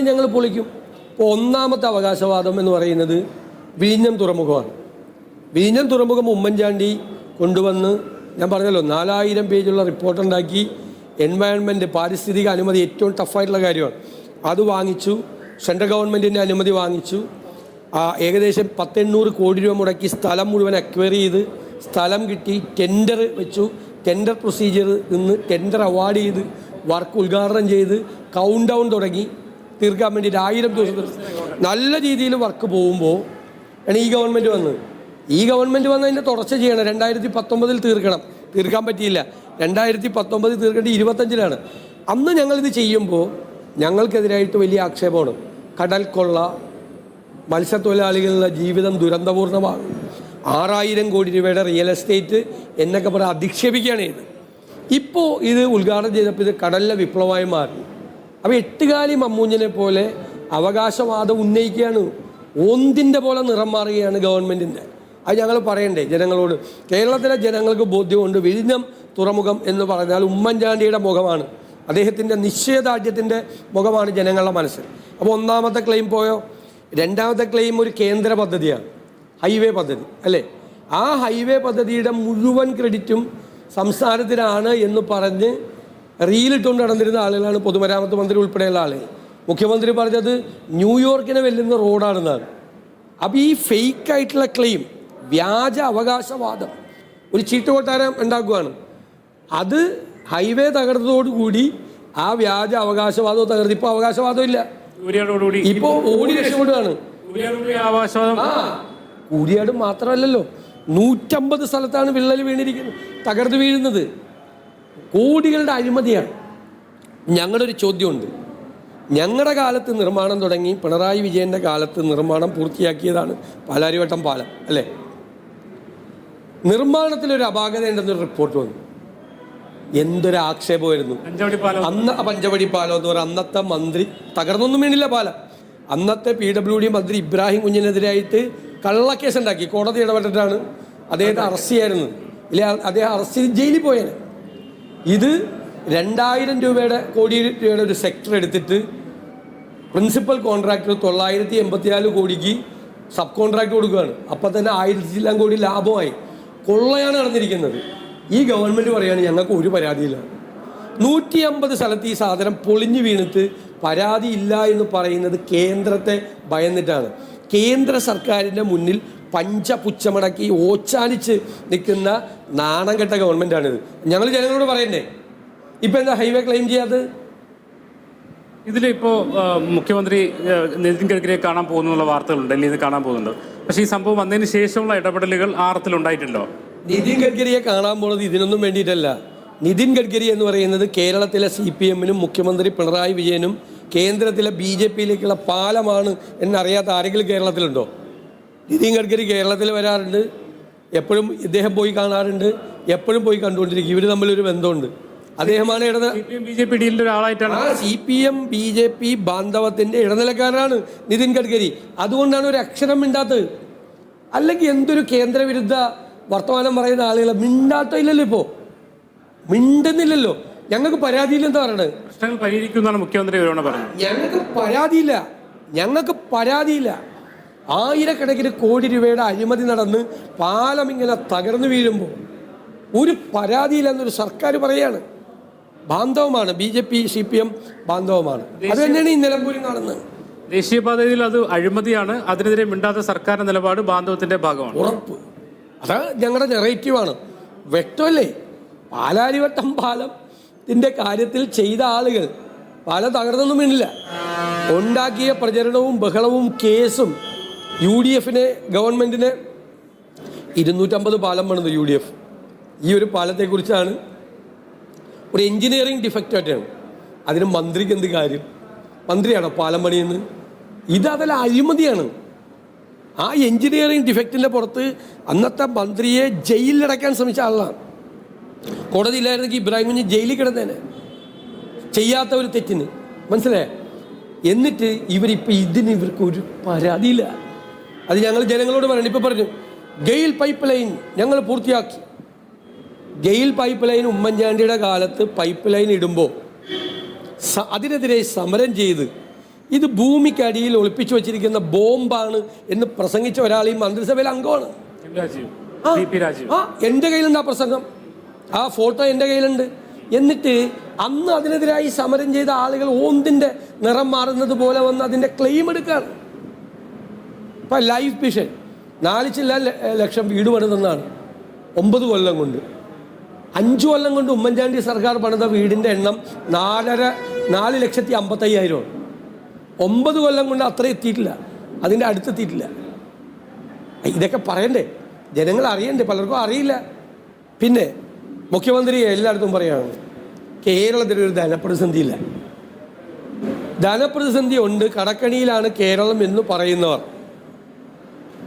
പൂർണമായി ഞങ്ങൾ പൊളിക്കും. ഇപ്പോൾ ഒന്നാമത്തെ അവകാശവാദം എന്ന് പറയുന്നത് വീഞ്ഞം തുറമുഖമാണ്. വീഞ്ഞം തുറമുഖം ഉമ്മൻചാണ്ടി കൊണ്ടുവന്ന് ഞാൻ പറഞ്ഞല്ലോ നാലായിരം പേജുള്ള റിപ്പോർട്ട് ഉണ്ടാക്കി എൻവയൺമെന്റ് പാരിസ്ഥിതിക അനുമതി ഏറ്റവും ടഫായിട്ടുള്ള കാര്യമാണ്. അത് വാങ്ങിച്ചു സെൻട്രൽ ഗവൺമെന്റിന്റെ അനുമതി വാങ്ങിച്ചു. ഏകദേശം പത്തെണ്ണൂറ് കോടി രൂപ മുടക്കി സ്ഥലം മുഴുവൻ അക്വയർ ചെയ്ത് സ്ഥലം കിട്ടി ടെൻഡർ വെച്ചു. ടെൻഡർ പ്രൊസീജിയർ നിന്ന് ടെൻഡർ അവാർഡ് ചെയ്ത് വർക്ക് ഉദ്ഘാടനം ചെയ്ത് കൗണ്ട് ഡൗൺ തുടങ്ങി. തീർക്കാൻ വേണ്ടിയിട്ട് ആയിരം ദിവസം നല്ല രീതിയിൽ വർക്ക് പോകുമ്പോൾ ആണ് ഈ ഗവൺമെന്റ് വന്നത് ഈ ഗവൺമെന്റ് വന്ന് അതിന്റെ തുടർച്ച ചെയ്യണം. രണ്ടായിരത്തി പത്തൊമ്പതിൽ തീർക്കണം. തീർക്കാൻ പറ്റിയില്ല. രണ്ടായിരത്തി പത്തൊമ്പതിൽ തീർക്കേണ്ടത് ഇരുപത്തഞ്ചിലാണ്. അന്ന് ഞങ്ങളിത് ചെയ്യുമ്പോൾ ഞങ്ങൾക്കെതിരായിട്ട് വലിയ ആക്ഷേപമാണ്. കടൽ കൊള്ള മത്സ്യത്തൊഴിലാളികളുടെ ജീവിതം ദുരന്തപൂർണമാണ് ആറായിരം കോടി രൂപയുടെ റിയൽ എസ്റ്റേറ്റ് എന്നൊക്കെ പറഞ്ഞ് അധിക്ഷേപിക്കുകയാണ് ഇത് ഇപ്പോൾ ഇത് ഉദ്ഘാടനം ചെയ്തപ്പോൾ ഇത് കടലിലെ വിപ്ലവമായി മാറി. അപ്പോൾ എട്ടുകാലി മമ്മൂഞ്ഞിനെ പോലെ അവകാശവാദം ഉന്നയിക്കുകയാണ് ഒന്നിന്റെ പോലെ നിറം മാറുകയാണ് ഗവൺമെന്റിന്റെ അത് ഞങ്ങൾ പറയണ്ടേ ജനങ്ങളോട്. കേരളത്തിലെ ജനങ്ങൾക്ക് ബോധ്യമുണ്ട് വിഴിഞ്ഞം തുറമുഖം എന്ന് പറഞ്ഞാൽ ഉമ്മൻചാണ്ടിയുടെ മുഖമാണ്. അദ്ദേഹത്തിന്റെ നിശ്ചയദാർഢ്യത്തിന്റെ മുഖമാണ് ജനങ്ങളുടെ മനസ്സിൽ. അപ്പോൾ ഒന്നാമത്തെ ക്ലെയിം പോയോ? രണ്ടാമത്തെ ക്ലെയിം ഒരു കേന്ദ്ര പദ്ധതിയാണ് ഹൈവേ പദ്ധതി അല്ലേ? ആ ഹൈവേ പദ്ധതിയുടെ മുഴുവൻ ക്രെഡിറ്റും സംസ്ഥാനത്തിനാണ് എന്ന് പറഞ്ഞ് റീലിട്ടുകൊണ്ട് നടന്നിരുന്ന ആളുകളാണ് പൊതുമരാമത്ത് മന്ത്രി ഉൾപ്പെടെയുള്ള ആളുകൾ മുഖ്യമന്ത്രി പറഞ്ഞത് ന്യൂയോർക്കിനെ വെല്ലുന്ന റോഡാണെന്നാണ്. അപ്പോൾ ഈ ഫേക്ക് ആയിട്ടുള്ള ക്ലെയിം വ്യാജ അവകാശവാദം ഒരു ചീട്ടുകൊട്ടാരം ഉണ്ടാക്കുകയാണ് അത് ഹൈവേ തകർന്നതോടുകൂടി ആ വ്യാജ അവകാശവാദവും തകർന്നു ഇപ്പോൾ അവകാശവാദം ഇല്ല. ഇപ്പോൾ ഓടി രക്ഷപ്പെടുകയാണ് കൂടിയാടും ആ മാത്രമല്ലല്ലോ. നൂറ്റമ്പത് സ്ഥലത്താണ് വിള്ളൽ വീണിരിക്കുന്നത് തകർന്നു വീഴുന്നത്. കോടികളുടെ അഴിമതിയാണ്. ഞങ്ങളുടെ ഒരു ചോദ്യമുണ്ട്. ഞങ്ങളുടെ കാലത്ത് നിർമ്മാണം തുടങ്ങി പിണറായി വിജയന്റെ കാലത്ത് നിർമ്മാണം പൂർത്തിയാക്കിയതാണ് പാലാരിവട്ടം പാലം അല്ലേ? നിർമ്മാണത്തിലൊരു അപാകത ഉണ്ടെന്നൊരു റിപ്പോർട്ട് വന്നു. എന്തൊരു ആക്ഷേപമായിരുന്നു. അന്ന് പഞ്ചവടി പാലം എന്ന് പറയുന്ന അന്നത്തെ മന്ത്രി തകർന്നൊന്നും വീണില്ല പാലം. അന്നത്തെ പി ഡബ്ല്യു ഡി മന്ത്രി ഇബ്രാഹിം കുഞ്ഞിനെതിരായിട്ട് കള്ളക്കേസ് ഉണ്ടാക്കി. കോടതി ഇടപെട്ടിട്ടാണ് അദ്ദേഹത്തെ അറസ്റ്റ് ചെയ്യായിരുന്നത്. ഇല്ല അദ്ദേഹം അറസ്റ്റ് ചെയ്ത് ജയിലിൽ പോയേനെ. ഇത് രണ്ടായിരം രൂപയുടെ കോടി രൂപയുടെ ഒരു സെക്ടർ എടുത്തിട്ട് പ്രിൻസിപ്പൽ കോൺട്രാക്ടർ തൊള്ളായിരത്തി എൺപത്തിനാല് കോടിക്ക് സബ് കോൺട്രാക്ട് കൊടുക്കുകയാണ്. അപ്പം തന്നെ ആയിരത്തി ചില്ലാൻ കോടി ലാഭമായി. കൊള്ളയാണ് നടന്നിരിക്കുന്നത്. ഈ ഗവൺമെന്റ് പറയുകയാണ് ഞങ്ങൾക്ക് ഒരു പരാതിയില്ല. നൂറ്റി അമ്പത് സ്ഥലത്ത് ഈ സാധനം പൊളിഞ്ഞു വീണിട്ട് പരാതി ഇല്ല എന്ന് പറയുന്നത് കേന്ദ്രത്തെ ഭയന്നിട്ടാണ്. കേന്ദ്ര സർക്കാരിന്റെ മുന്നിൽ പഞ്ചപുച്ചമടക്കി ഓച്ചാനിച്ച് നിൽക്കുന്ന നാണം കെട്ട ഗവൺമെന്റാണിത് ഞങ്ങൾ ജനങ്ങളോട് പറയണ്ടേ? ഇപ്പം എന്താ ഹൈവേ ക്ലെയിം ചെയ്യാത്തത്? ഇതിലിപ്പോൾ മുഖ്യമന്ത്രി നിതിൻ ഗഡ്കരിയെ കാണാൻ പോകുന്നുള്ള വാർത്തകളുണ്ട് ഡൽഹിയിൽ നിന്ന് കാണാൻ പോകുന്നുണ്ട്. പക്ഷേ ഈ സംഭവം വന്നതിന് ശേഷമുള്ള ഇടപെടലുകൾ ആറത്തിലുണ്ടായിട്ടുണ്ടോ നിതിൻ ഗഡ്കരിയെ കാണാൻ പോണത് ഇതിനൊന്നും വേണ്ടിയിട്ടല്ല. നിതിൻ ഗഡ്കരി എന്ന് പറയുന്നത് കേരളത്തിലെ സി പി എമ്മിനും മുഖ്യമന്ത്രി പിണറായി വിജയനും കേന്ദ്രത്തിലെ ബി ജെ പിയിലേക്കുള്ള പാലമാണ് എന്നറിയാത്ത ആരെങ്കിലും കേരളത്തിലുണ്ടോ? നിതിൻ ഗഡ്കരി കേരളത്തിൽ വരാറുണ്ട്. എപ്പോഴും ഇദ്ദേഹം പോയി കാണാറുണ്ട്. എപ്പോഴും പോയി കണ്ടുകൊണ്ടിരിക്കും. ഇവർ തമ്മിലൊരു ബന്ധമുണ്ട്. അദ്ദേഹമാണ് ഇടത് ബി ജെ പി ഡീലിന്റെ ഒരാളായിട്ടാണ്. C P M B J P ബാന്ധവത്തിന്റെ ഇടനിലക്കാരനാണ് നിതിൻ ഗഡ്കരി. അതുകൊണ്ടാണ് ഒരു അക്ഷരം മിണ്ടാത്തത്. അല്ലെങ്കിൽ എന്തൊരു കേന്ദ്രവിരുദ്ധ വർത്തമാനം പറയുന്ന ആളുകളെ മിണ്ടാത്തില്ലല്ലോ ഇപ്പോ. മിണ്ടുന്നില്ലല്ലോ. ഞങ്ങൾക്ക് പരാതിയില്ല എന്താ പറയണത്? പ്രശ്നങ്ങൾ പരിഹരിക്കുന്നതാണ് മുഖ്യമന്ത്രി ഞങ്ങൾക്ക് പരാതിയില്ല. ഞങ്ങൾക്ക് പരാതിയില്ല. ആയിരക്കണക്കിന് കോടി രൂപയുടെ അഴിമതി നടന്ന് പാലം ഇങ്ങനെ തകർന്നു വീഴുമ്പോൾ ഒരു പരാതിയില്ലെന്നൊരു സർക്കാർ പറയാണ്. ബാന്ധവമാണ്. B J P C P M ബാന്ധവമാണ്. അത് തന്നെയാണ് ഈ നിലമ്പൂരിൽ നടന്നത് ദേശീയപാതയിൽ അത് അഴിമതിയാണ്. അതിനെതിരെ മിണ്ടാത്ത സർക്കാരിന്റെ നിലപാട് ബാന്ധവത്തിന്റെ ഭാഗമാണ്. ഉറപ്പ്. അത് ഞങ്ങളുടെ നെറേറ്റീവാണ് വ്യക്തമല്ലേ? പാലാരിവട്ടം പാലത്തിന്റെ കാര്യത്തിൽ ചെയ്ത ആളുകൾ പാലം തകർന്നൊന്നും വീണില്ല ഉണ്ടാക്കിയ പ്രചരണവും ബഹളവും കേസും യു ഡി എഫിനെ ഗവൺമെന്റിനെ ഇരുന്നൂറ്റമ്പത് പാലം പണിത് യു ഡി എഫ് ഈ ഒരു പാലത്തെക്കുറിച്ചാണ് ഒരു എഞ്ചിനീയറിംഗ് ഡിഫക്റ്റായിട്ടാണ് അതിന് മന്ത്രിക്ക് എന്ത് കാര്യം? മന്ത്രിയാണോ പാലം പണിയെന്ന് ഇത് അതിൽ അഴിമതിയാണ്. ആ എഞ്ചിനീയറിംഗ് ഡിഫക്റ്റിന്റെ പുറത്ത് അന്നത്തെ മന്ത്രിയെ ജയിലിലടക്കാൻ ശ്രമിച്ച ആളാണ്. കോടതി ഇല്ലായിരുന്നെങ്കിൽ ഇബ്രാഹിം കുഞ്ഞ് ജയിലിൽ കിടന്നേനെ. ചെയ്യാത്ത ഒരു തെറ്റിന്. മനസ്സിലായേ? എന്നിട്ട് ഇവരിപ്പോൾ ഇതിന് ഇവർക്ക് ഒരു പരാതിയില്ല. അത് ഞങ്ങൾ ജനങ്ങളോട് പറയണം. ഇപ്പം പറഞ്ഞു ഗെയിൽ പൈപ്പ് ലൈൻ ഞങ്ങൾ പൂർത്തിയാക്കി. ഗെയിൽ പൈപ്പ് ലൈൻ ഉമ്മൻചാണ്ടിയുടെ കാലത്ത് പൈപ്പ് ലൈൻ ഇടുമ്പോൾ അതിനെതിരെ സമരം ചെയ്ത് ഇത് ഭൂമിക്കടിയിൽ ഒളിപ്പിച്ചു വച്ചിരിക്കുന്ന ബോംബാണ് എന്ന് പ്രസംഗിച്ച ഒരാൾ ഈ മന്ത്രിസഭയിൽ അംഗമാണ്. ആ എന്റെ കയ്യിലുണ്ട് ആ പ്രസംഗം. ആ ഫോട്ടോ എന്റെ കയ്യിലുണ്ട്. എന്നിട്ട് അന്ന് അതിനെതിരായി സമരം ചെയ്ത ആളുകൾ ഓന്തിന്റെ നിറം മാറുന്നത് പോലെ വന്ന് അതിന്റെ ക്ലെയിം എടുക്കുകയാണ്. ഇപ്പം ലൈഫ് മിഷൻ നാല് ലക്ഷം വീട് പണിതെന്നാണ്. ഒമ്പത് കൊല്ലം കൊണ്ട്. അഞ്ച് കൊല്ലം കൊണ്ട് ഉമ്മൻചാണ്ടി സർക്കാർ പണിത വീടിന്റെ എണ്ണം നാലര നാല് ലക്ഷത്തി അമ്പത്തയ്യായിരമാണ്. ഒമ്പത് കൊല്ലം കൊണ്ട് അത്ര എത്തിയിട്ടില്ല. അതിന്റെ അടുത്തെത്തിയിട്ടില്ല ഇതൊക്കെ പറയണ്ടേ? ജനങ്ങൾ അറിയണ്ടേ? പലർക്കും അറിയില്ല. പിന്നെ മുഖ്യമന്ത്രി എല്ലായിടത്തും പറയാണ് കേരളത്തിൽ ഒരു ധനപ്രതിസന്ധിയില്ല. ധനപ്രതിസന്ധി ഉണ്ട്. കടക്കണിയിലാണ് കേരളം എന്ന് പറയുന്നവർ.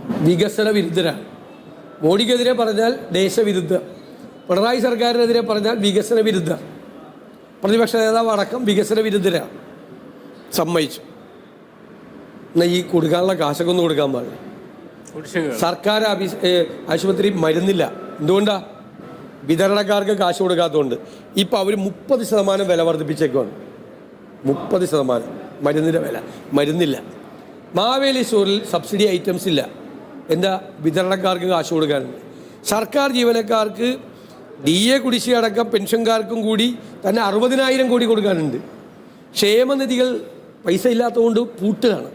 വികസന വിരുദ്ധരാണ് മോഡിക്കെതിരെ പറഞ്ഞാൽ ദേശവിരുദ്ധ. പിണറായി സർക്കാരിനെതിരെ പറഞ്ഞാൽ വികസന വിരുദ്ധ പ്രതിപക്ഷ നേതാവ് അടക്കം വികസന വിരുദ്ധരാണ് സമ്മതിച്ചു. എന്നാൽ ഈ കൊടുക്കാനുള്ള കാശൊക്കെ ഒന്ന് കൊടുക്കാൻ പാടില്ല. സർക്കാർ ആശുപത്രി മരുന്നില്ല. എന്തുകൊണ്ടാ? വിതരണക്കാർക്ക് കാശ് കൊടുക്കാത്തതുകൊണ്ട്. ഇപ്പം അവർ മുപ്പത് ശതമാനം വില വർദ്ധിപ്പിച്ചേക്കുവാണ്. മുപ്പത് ശതമാനം. മരുന്നിന്റെ വില. മരുന്നില്ല. മാവേലി സ്റ്റോറിൽ സബ്സിഡി ഐറ്റംസ് ഇല്ല. എന്താ വിതരണക്കാർക്ക് കാശ് കൊടുക്കാനുണ്ട് സർക്കാർ ജീവനക്കാർക്ക് ഡി എ കുടിശ്ശിക അടക്കം പെൻഷൻകാർക്കും കൂടി തന്നെ അറുപതിനായിരം കോടി കൊടുക്കാനുണ്ട്. ക്ഷേമനിധികൾ പൈസ ഇല്ലാത്തതുകൊണ്ട് പൂട്ടുകയാണ്.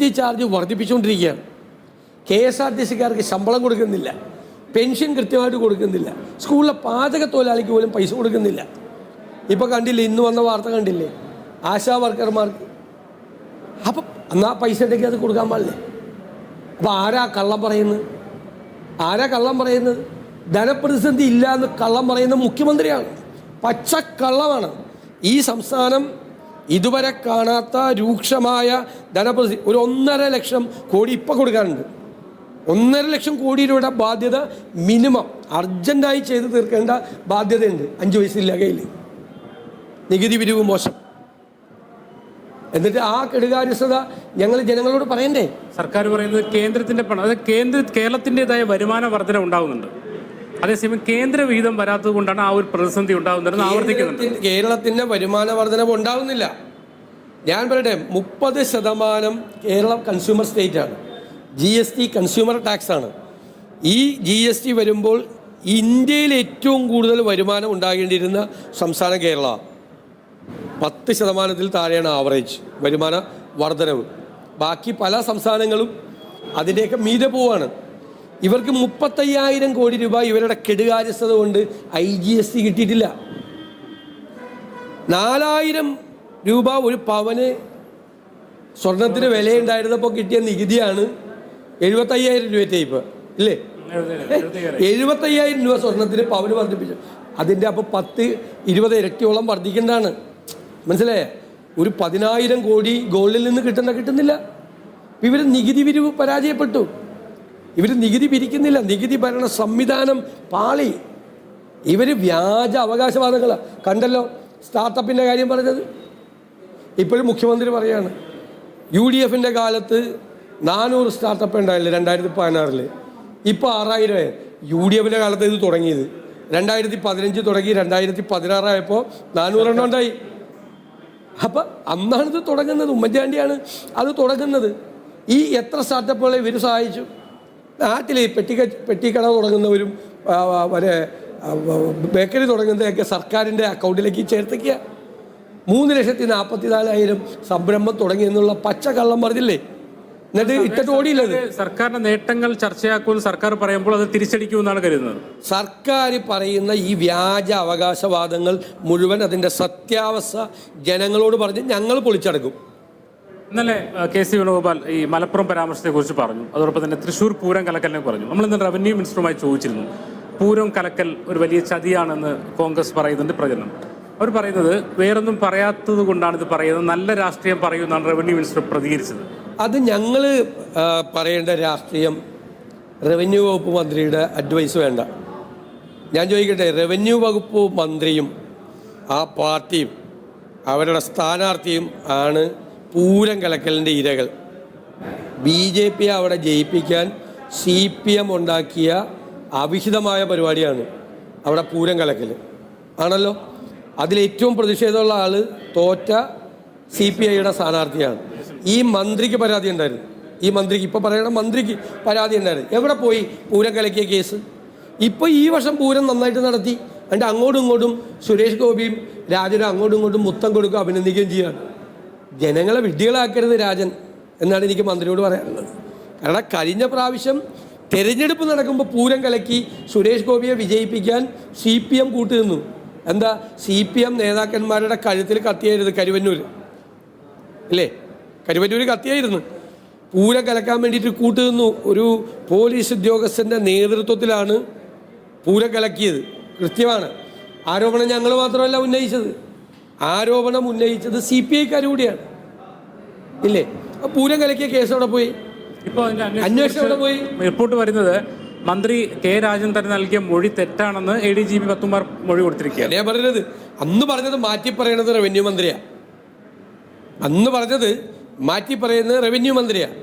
ടി ചാർജ് വർദ്ധിപ്പിച്ചുകൊണ്ടിരിക്കുകയാണ്. കെ എസ് ആർ ടി സിക്കാർക്ക് ശമ്പളം കൊടുക്കുന്നില്ല. പെൻഷൻ കൃത്യമായിട്ട് കൊടുക്കുന്നില്ല. സ്കൂളിലെ പാചക തൊഴിലാളിക്ക് പോലും പൈസ കൊടുക്കുന്നില്ല. ഇപ്പോൾ കണ്ടില്ല ഇന്ന് വന്ന വാർത്ത കണ്ടില്ലേ? ആശാ വർക്കർമാർക്ക്. അപ്പം എന്നാൽ പൈസ ഉണ്ടെങ്കിൽ അത് കൊടുക്കാൻ പാടില്ലേ? അപ്പോൾ ആരാ കള്ളം പറയുന്നത്? ആരാ കള്ളം പറയുന്നത്? ധനപ്രതിസന്ധി ഇല്ല എന്ന് കള്ളം പറയുന്ന മുഖ്യമന്ത്രിയാണ്. പച്ചക്കള്ളമാണ് ഈ സംസ്ഥാനം ഇതുവരെ കാണാത്ത രൂക്ഷമായ ധനപ്രതി ഒരു ഒന്നര ലക്ഷം കോടി ഇപ്പം കൊടുക്കാനുണ്ട്. ഒന്നര ലക്ഷം കോടി രൂപയുടെ ബാധ്യത മിനിമം. അർജന്റായി ചെയ്ത് തീർക്കേണ്ട ബാധ്യതയുണ്ട്. അഞ്ച് വയസ്സില്ല കയ്യിൽ നികുതി പിരിവ് മോശം. എന്നിട്ട് ആ കെടുകാര്യസ്ഥത ഞങ്ങൾ ജനങ്ങളോട് പറയണ്ടേ? സർക്കാർ പറയുന്നത് കേന്ദ്രത്തിന്റെ പണം അതായത് കേന്ദ്ര കേരളത്തിന്റെതായ വരുമാന വർധന ഉണ്ടാകുന്നുണ്ട് അതേസമയം കേന്ദ്ര വിഹിതം വരാത്തത് കൊണ്ടാണ് ആ ഒരു പ്രതിസന്ധി ഉണ്ടാകുന്നത് ആവർത്തിക്കുന്നുണ്ട്. കേരളത്തിന്റെ വരുമാന വർധനവ് ഉണ്ടാവുന്നില്ല. ഞാൻ പറയട്ടെ മുപ്പത് ശതമാനം കേരളം കൺസ്യൂമർ സ്റ്റേറ്റ് ആണ്. G S T consumer tax ആണ്. ഈ ജി എസ് ടി വരുമ്പോൾ ഇന്ത്യയിൽ ഏറ്റവും കൂടുതൽ വരുമാനം ഉണ്ടാകേണ്ടിയിരുന്ന സംസ്ഥാനം കേരള പത്ത് ശതമാനത്തിൽ താഴെയാണ് ആവറേജ് വരുമാന വർധനവ്. ബാക്കി പല സംസ്ഥാനങ്ങളും അതിന്റെയൊക്കെ മീതെ പോവാണ്. ഇവർക്ക് മുപ്പത്തയ്യായിരം കോടി രൂപ ഇവരുടെ കെടുകാര്യസ്ഥത കൊണ്ട് ഐ ജി എസ് ടി കിട്ടിയിട്ടില്ല. നാലായിരം രൂപ ഒരു പവന് സ്വർണത്തിന് വിലയുണ്ടായിരുന്നപ്പോൾ കിട്ടിയ നികുതിയാണ് എഴുപത്തയ്യായിരം രൂപ ഇപ്പോൾ ഇല്ലേ? എഴുപത്തയ്യായിരം രൂപ സ്വർണത്തിന് പവന് വർദ്ധിപ്പിച്ചു. അതിന്റെ അപ്പോൾ പത്ത് ഇരുപത് ഇരട്ടിയോളം വർദ്ധിക്കേണ്ടതാണ്. മനസ്സിലായേ? ഒരു പതിനായിരം കോടി ഗോൾഡിൽ നിന്ന് കിട്ടുന്ന കിട്ടുന്നില്ല. ഇവർ നികുതി പിരിവ് പരാജയപ്പെട്ടു. ഇവർ നികുതി പിരിക്കുന്നില്ല. നികുതി ഭരണ സംവിധാനം പാളി. ഇവർ വ്യാജ അവകാശവാദങ്ങളാണ് കണ്ടല്ലോ സ്റ്റാർട്ടപ്പിന്റെ കാര്യം പറഞ്ഞത്. ഇപ്പോഴും മുഖ്യമന്ത്രി പറയാണ് യു ഡി എഫിന്റെ കാലത്ത് നാനൂറ് സ്റ്റാർട്ടപ്പ് ഉണ്ടായില്ലേ രണ്ടായിരത്തി പതിനാറിൽ ഇപ്പോൾ ആറായിരം യു ഡി എഫിന്റെ കാലത്ത് ഇത് തുടങ്ങിയത്. രണ്ടായിരത്തി പതിനഞ്ച് തുടങ്ങി രണ്ടായിരത്തി പതിനാറായപ്പോൾ നാനൂറെണ്ണം ഉണ്ടായി. അപ്പം അന്നാണ് ഇത് തുടങ്ങുന്നത്. ഉമ്മൻചാണ്ടിയാണ് അത് തുടങ്ങുന്നത്. ഈ എത്ര സ്റ്റാർട്ടപ്പുകളെ ഇവർ സഹായിച്ചു? നാട്ടിൽ ഈ പെട്ടിക്ക പെട്ടിക്കട തുടങ്ങുന്നവരും മറ്റേ ബേക്കറി തുടങ്ങുന്നതൊക്കെ സർക്കാരിന്റെ അക്കൗണ്ടിലേക്ക് ചേർത്തേക്കുക മൂന്ന് ലക്ഷത്തി നാൽപ്പത്തി നാലായിരം സംരംഭം തുടങ്ങിയെന്നുള്ള പച്ച കള്ളം പറഞ്ഞില്ലേ? എന്നിട്ട് ഇട്ടിട്ട് ഓടിയില്ലത്. സർക്കാരിന്റെ നേട്ടങ്ങൾ ചർച്ചയാക്കുമെന്ന് സർക്കാർ പറയുമ്പോൾ അത് തിരിച്ചടിക്കുമെന്നാണ് കരുതുന്നത്. സർക്കാർ പറയുന്ന ഈ വ്യാജ അവകാശവാദങ്ങൾ മുഴുവൻ അതിന്റെ സത്യാവസ്ഥ ജനങ്ങളോട് പറഞ്ഞ് ഞങ്ങൾ പൊളിച്ചടക്കും. ഇന്നലെ കെ സി വേണുഗോപാൽ ഈ മലപ്പുറം പരാമർശത്തെ കുറിച്ച് പറഞ്ഞു. അതോടൊപ്പം തന്നെ തൃശ്ശൂർ പൂരം കലക്കലിനെ പറഞ്ഞു. നമ്മൾ ഇന്ന് റവന്യൂ മിനിസ്റ്ററുമായി ചോദിച്ചിരുന്നു. പൂരം കലക്കൽ ഒരു വലിയ ചതിയാണെന്ന് കോൺഗ്രസ് പറയുന്നുണ്ട് പ്രചരണം. അവർ പറയുന്നത് വേറൊന്നും പറയാത്തത് കൊണ്ടാണ് ഇത് പറയുന്നത്. നല്ല രാഷ്ട്രീയം പറയുമെന്നാണ് റവന്യൂ മിനിസ്റ്റർ പ്രതികരിച്ചത്. അത് ഞങ്ങൾ പറയേണ്ട രാഷ്ട്രീയം റവന്യൂ വകുപ്പ് മന്ത്രിയുടെ അഡ്വൈസ് വേണ്ട. ഞാൻ ചോദിക്കട്ടെ റവന്യൂ വകുപ്പ് മന്ത്രിയും ആ പാർട്ടിയും അവരുടെ സ്ഥാനാർത്ഥിയും ആണ് പൂരം കലക്കലിന്റെ ഇരകൾ. ബി ജെ പി അവിടെ ജയിപ്പിക്കാൻ സി പി എം ഉണ്ടാക്കിയ അവിഹിതമായ പരിപാടിയാണ് അവിടെ പൂരം കലക്കൽ ആണല്ലോ? അതിലേറ്റവും പ്രതിഷേധമുള്ള ആൾ തോറ്റ സി പി ഐയുടെ സ്ഥാനാർത്ഥിയാണ്. ഈ മന്ത്രിക്ക് പരാതി ഉണ്ടായിരുന്നു. ഈ മന്ത്രിക്ക് ഇപ്പോൾ പറയണ മന്ത്രിക്ക് പരാതി ഉണ്ടായിരുന്നു. എവിടെ പോയി പൂരം കലക്കിയ കേസ്? ഇപ്പോൾ ഈ വർഷം പൂരം നന്നായിട്ട് നടത്തി. എന്നിട്ട് അങ്ങോട്ടും ഇങ്ങോട്ടും സുരേഷ് ഗോപിയും രാജനും അങ്ങോട്ടും ഇങ്ങോട്ടും മുത്തം കൊടുക്കുക അഭിനന്ദിക്കുകയും ചെയ്യുകയാണ് ജനങ്ങളെ വിഡ്ഢികളാക്കരുത് രാജൻ എന്നാണ് എനിക്ക് മന്ത്രിയോട് പറയാനുള്ളത്. കാരണം കഴിഞ്ഞ പ്രാവശ്യം തെരഞ്ഞെടുപ്പ് നടക്കുമ്പോൾ പൂരം കലക്കി സുരേഷ് ഗോപിയെ വിജയിപ്പിക്കാൻ സി പി എം കൂട്ടുനിന്നു എന്താ? സി പി എം നേതാക്കന്മാരുടെ കഴുത്തിൽ കത്തിയായിരുന്നു കരുവന്നൂർ അല്ലേ? കരുവന്നൂർ കത്തിയായിരുന്നു. പൂരം കലക്കാൻ വേണ്ടിയിട്ട് കൂട്ടുനിന്നു ഒരു പോലീസ് ഉദ്യോഗസ്ഥന്റെ നേതൃത്വത്തിലാണ് പൂരം കലക്കിയത്. കൃത്യമാണ്. ആരോപണം ഞങ്ങൾ മാത്രമല്ല ഉന്നയിച്ചത്. ആരോപണം ഉന്നയിച്ചത് സി പി ഐക്കാർ കൂടിയാണ്. ഇല്ലേ? ആ പൂരം കലക്കിയ കേസ് അവിടെ പോയി? ഇപ്പോൾ അന്വേഷണം പോയി? റിപ്പോർട്ട് വരുന്നത് മന്ത്രി കെ രാജേന്ദ്രൻ നൽകിയ മൊഴി തെറ്റാണെന്ന് എ ഡി ജി പി പത്തുമാർ മൊഴി കൊടുത്തിരിക്കുകയാണ്. ഞാൻ പറഞ്ഞത്? അന്ന് പറഞ്ഞത് മാറ്റി പറയണത് റവന്യൂ മന്ത്രിയാണ് അന്ന് പറഞ്ഞത് മാറ്റി പറയുന്നത് റവന്യൂ മന്ത്രിയാണ്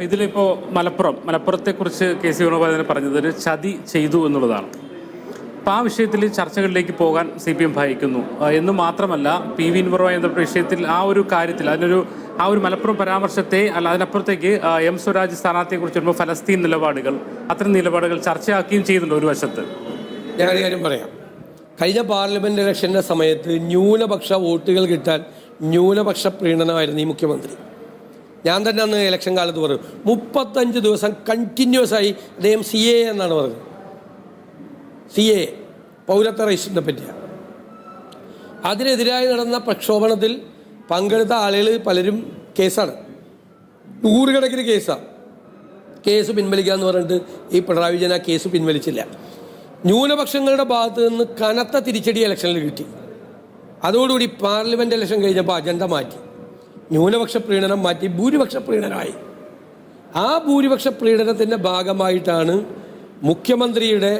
ഇതിലിപ്പോൾ മലപ്പുറം മലപ്പുറത്തെക്കുറിച്ച് കെ സി വേണുഗോപാൽ പറഞ്ഞത് ഒരു ചതി ചെയ്തു എന്നുള്ളതാണ്. അപ്പോൾ ആ വിഷയത്തിൽ ചർച്ചകളിലേക്ക് പോകാൻ സി പി എം ഭയക്കുന്നു. എന്ന് മാത്രമല്ല പി വി ഇൻവറുമായി ബന്ധപ്പെട്ട വിഷയത്തിൽ ആ ഒരു കാര്യത്തിൽ അതിനൊരു ആ ഒരു മലപ്പുറം പരാമർശത്തെ അല്ല അതിനപ്പുറത്തേക്ക് എം സ്വരാജ് സ്ഥാനാർത്ഥിയെക്കുറിച്ച് വരുമ്പോൾ ഫലസ്തീൻ നിലപാടുകൾ അത്തരം നിലപാടുകൾ ചർച്ചയാക്കുകയും ചെയ്യുന്നുണ്ട് ഒരു വശത്ത്. ഞാൻ കാര്യം പറയാം. കഴിഞ്ഞ പാർലമെന്റ് ഇലക്ഷന്റെ സമയത്ത് ന്യൂനപക്ഷ വോട്ടുകൾ കിട്ടാൻ ന്യൂനപക്ഷ പ്രീണനമായിരുന്നു ഈ മുഖ്യമന്ത്രി. ഞാൻ തന്നെ അന്ന് ഇലക്ഷൻ കാലത്ത് പറഞ്ഞു മുപ്പത്തഞ്ച് ദിവസം കണ്ടിന്യൂസ് ആയി അദ്ദേഹം സി എ എന്നാണ് പറഞ്ഞത്. സി എ പൗരത്വ രജിസ്റ്ററിനെ പറ്റിയാണ്. അതിനെതിരായി നടന്ന പ്രക്ഷോഭണത്തിൽ പങ്കെടുത്ത ആളുകൾ പലരും കേസാണ്. നൂറുകണക്കിന് കേസാണ് കേസ് പിൻവലിക്കുക എന്ന് പറഞ്ഞിട്ട് ഈ പിണറായി വിജയൻ ആ കേസ് പിൻവലിച്ചില്ല. ന്യൂനപക്ഷങ്ങളുടെ ഭാഗത്ത് നിന്ന് കനത്ത തിരിച്ചടി ഇലക്ഷനിൽ കിട്ടി. അതോടുകൂടി പാർലമെന്റ് ഇലക്ഷൻ കഴിഞ്ഞപ്പോൾ അജണ്ട മാറ്റി. ന്യൂനപക്ഷ പ്രീണനം മാറ്റി ഭൂരിപക്ഷ പ്രീണനമായി ആ ഭൂരിപക്ഷ പ്രീണനത്തിന്റെ ഭാഗമായിട്ടാണ് മുഖ്യമന്ത്രിയുടെ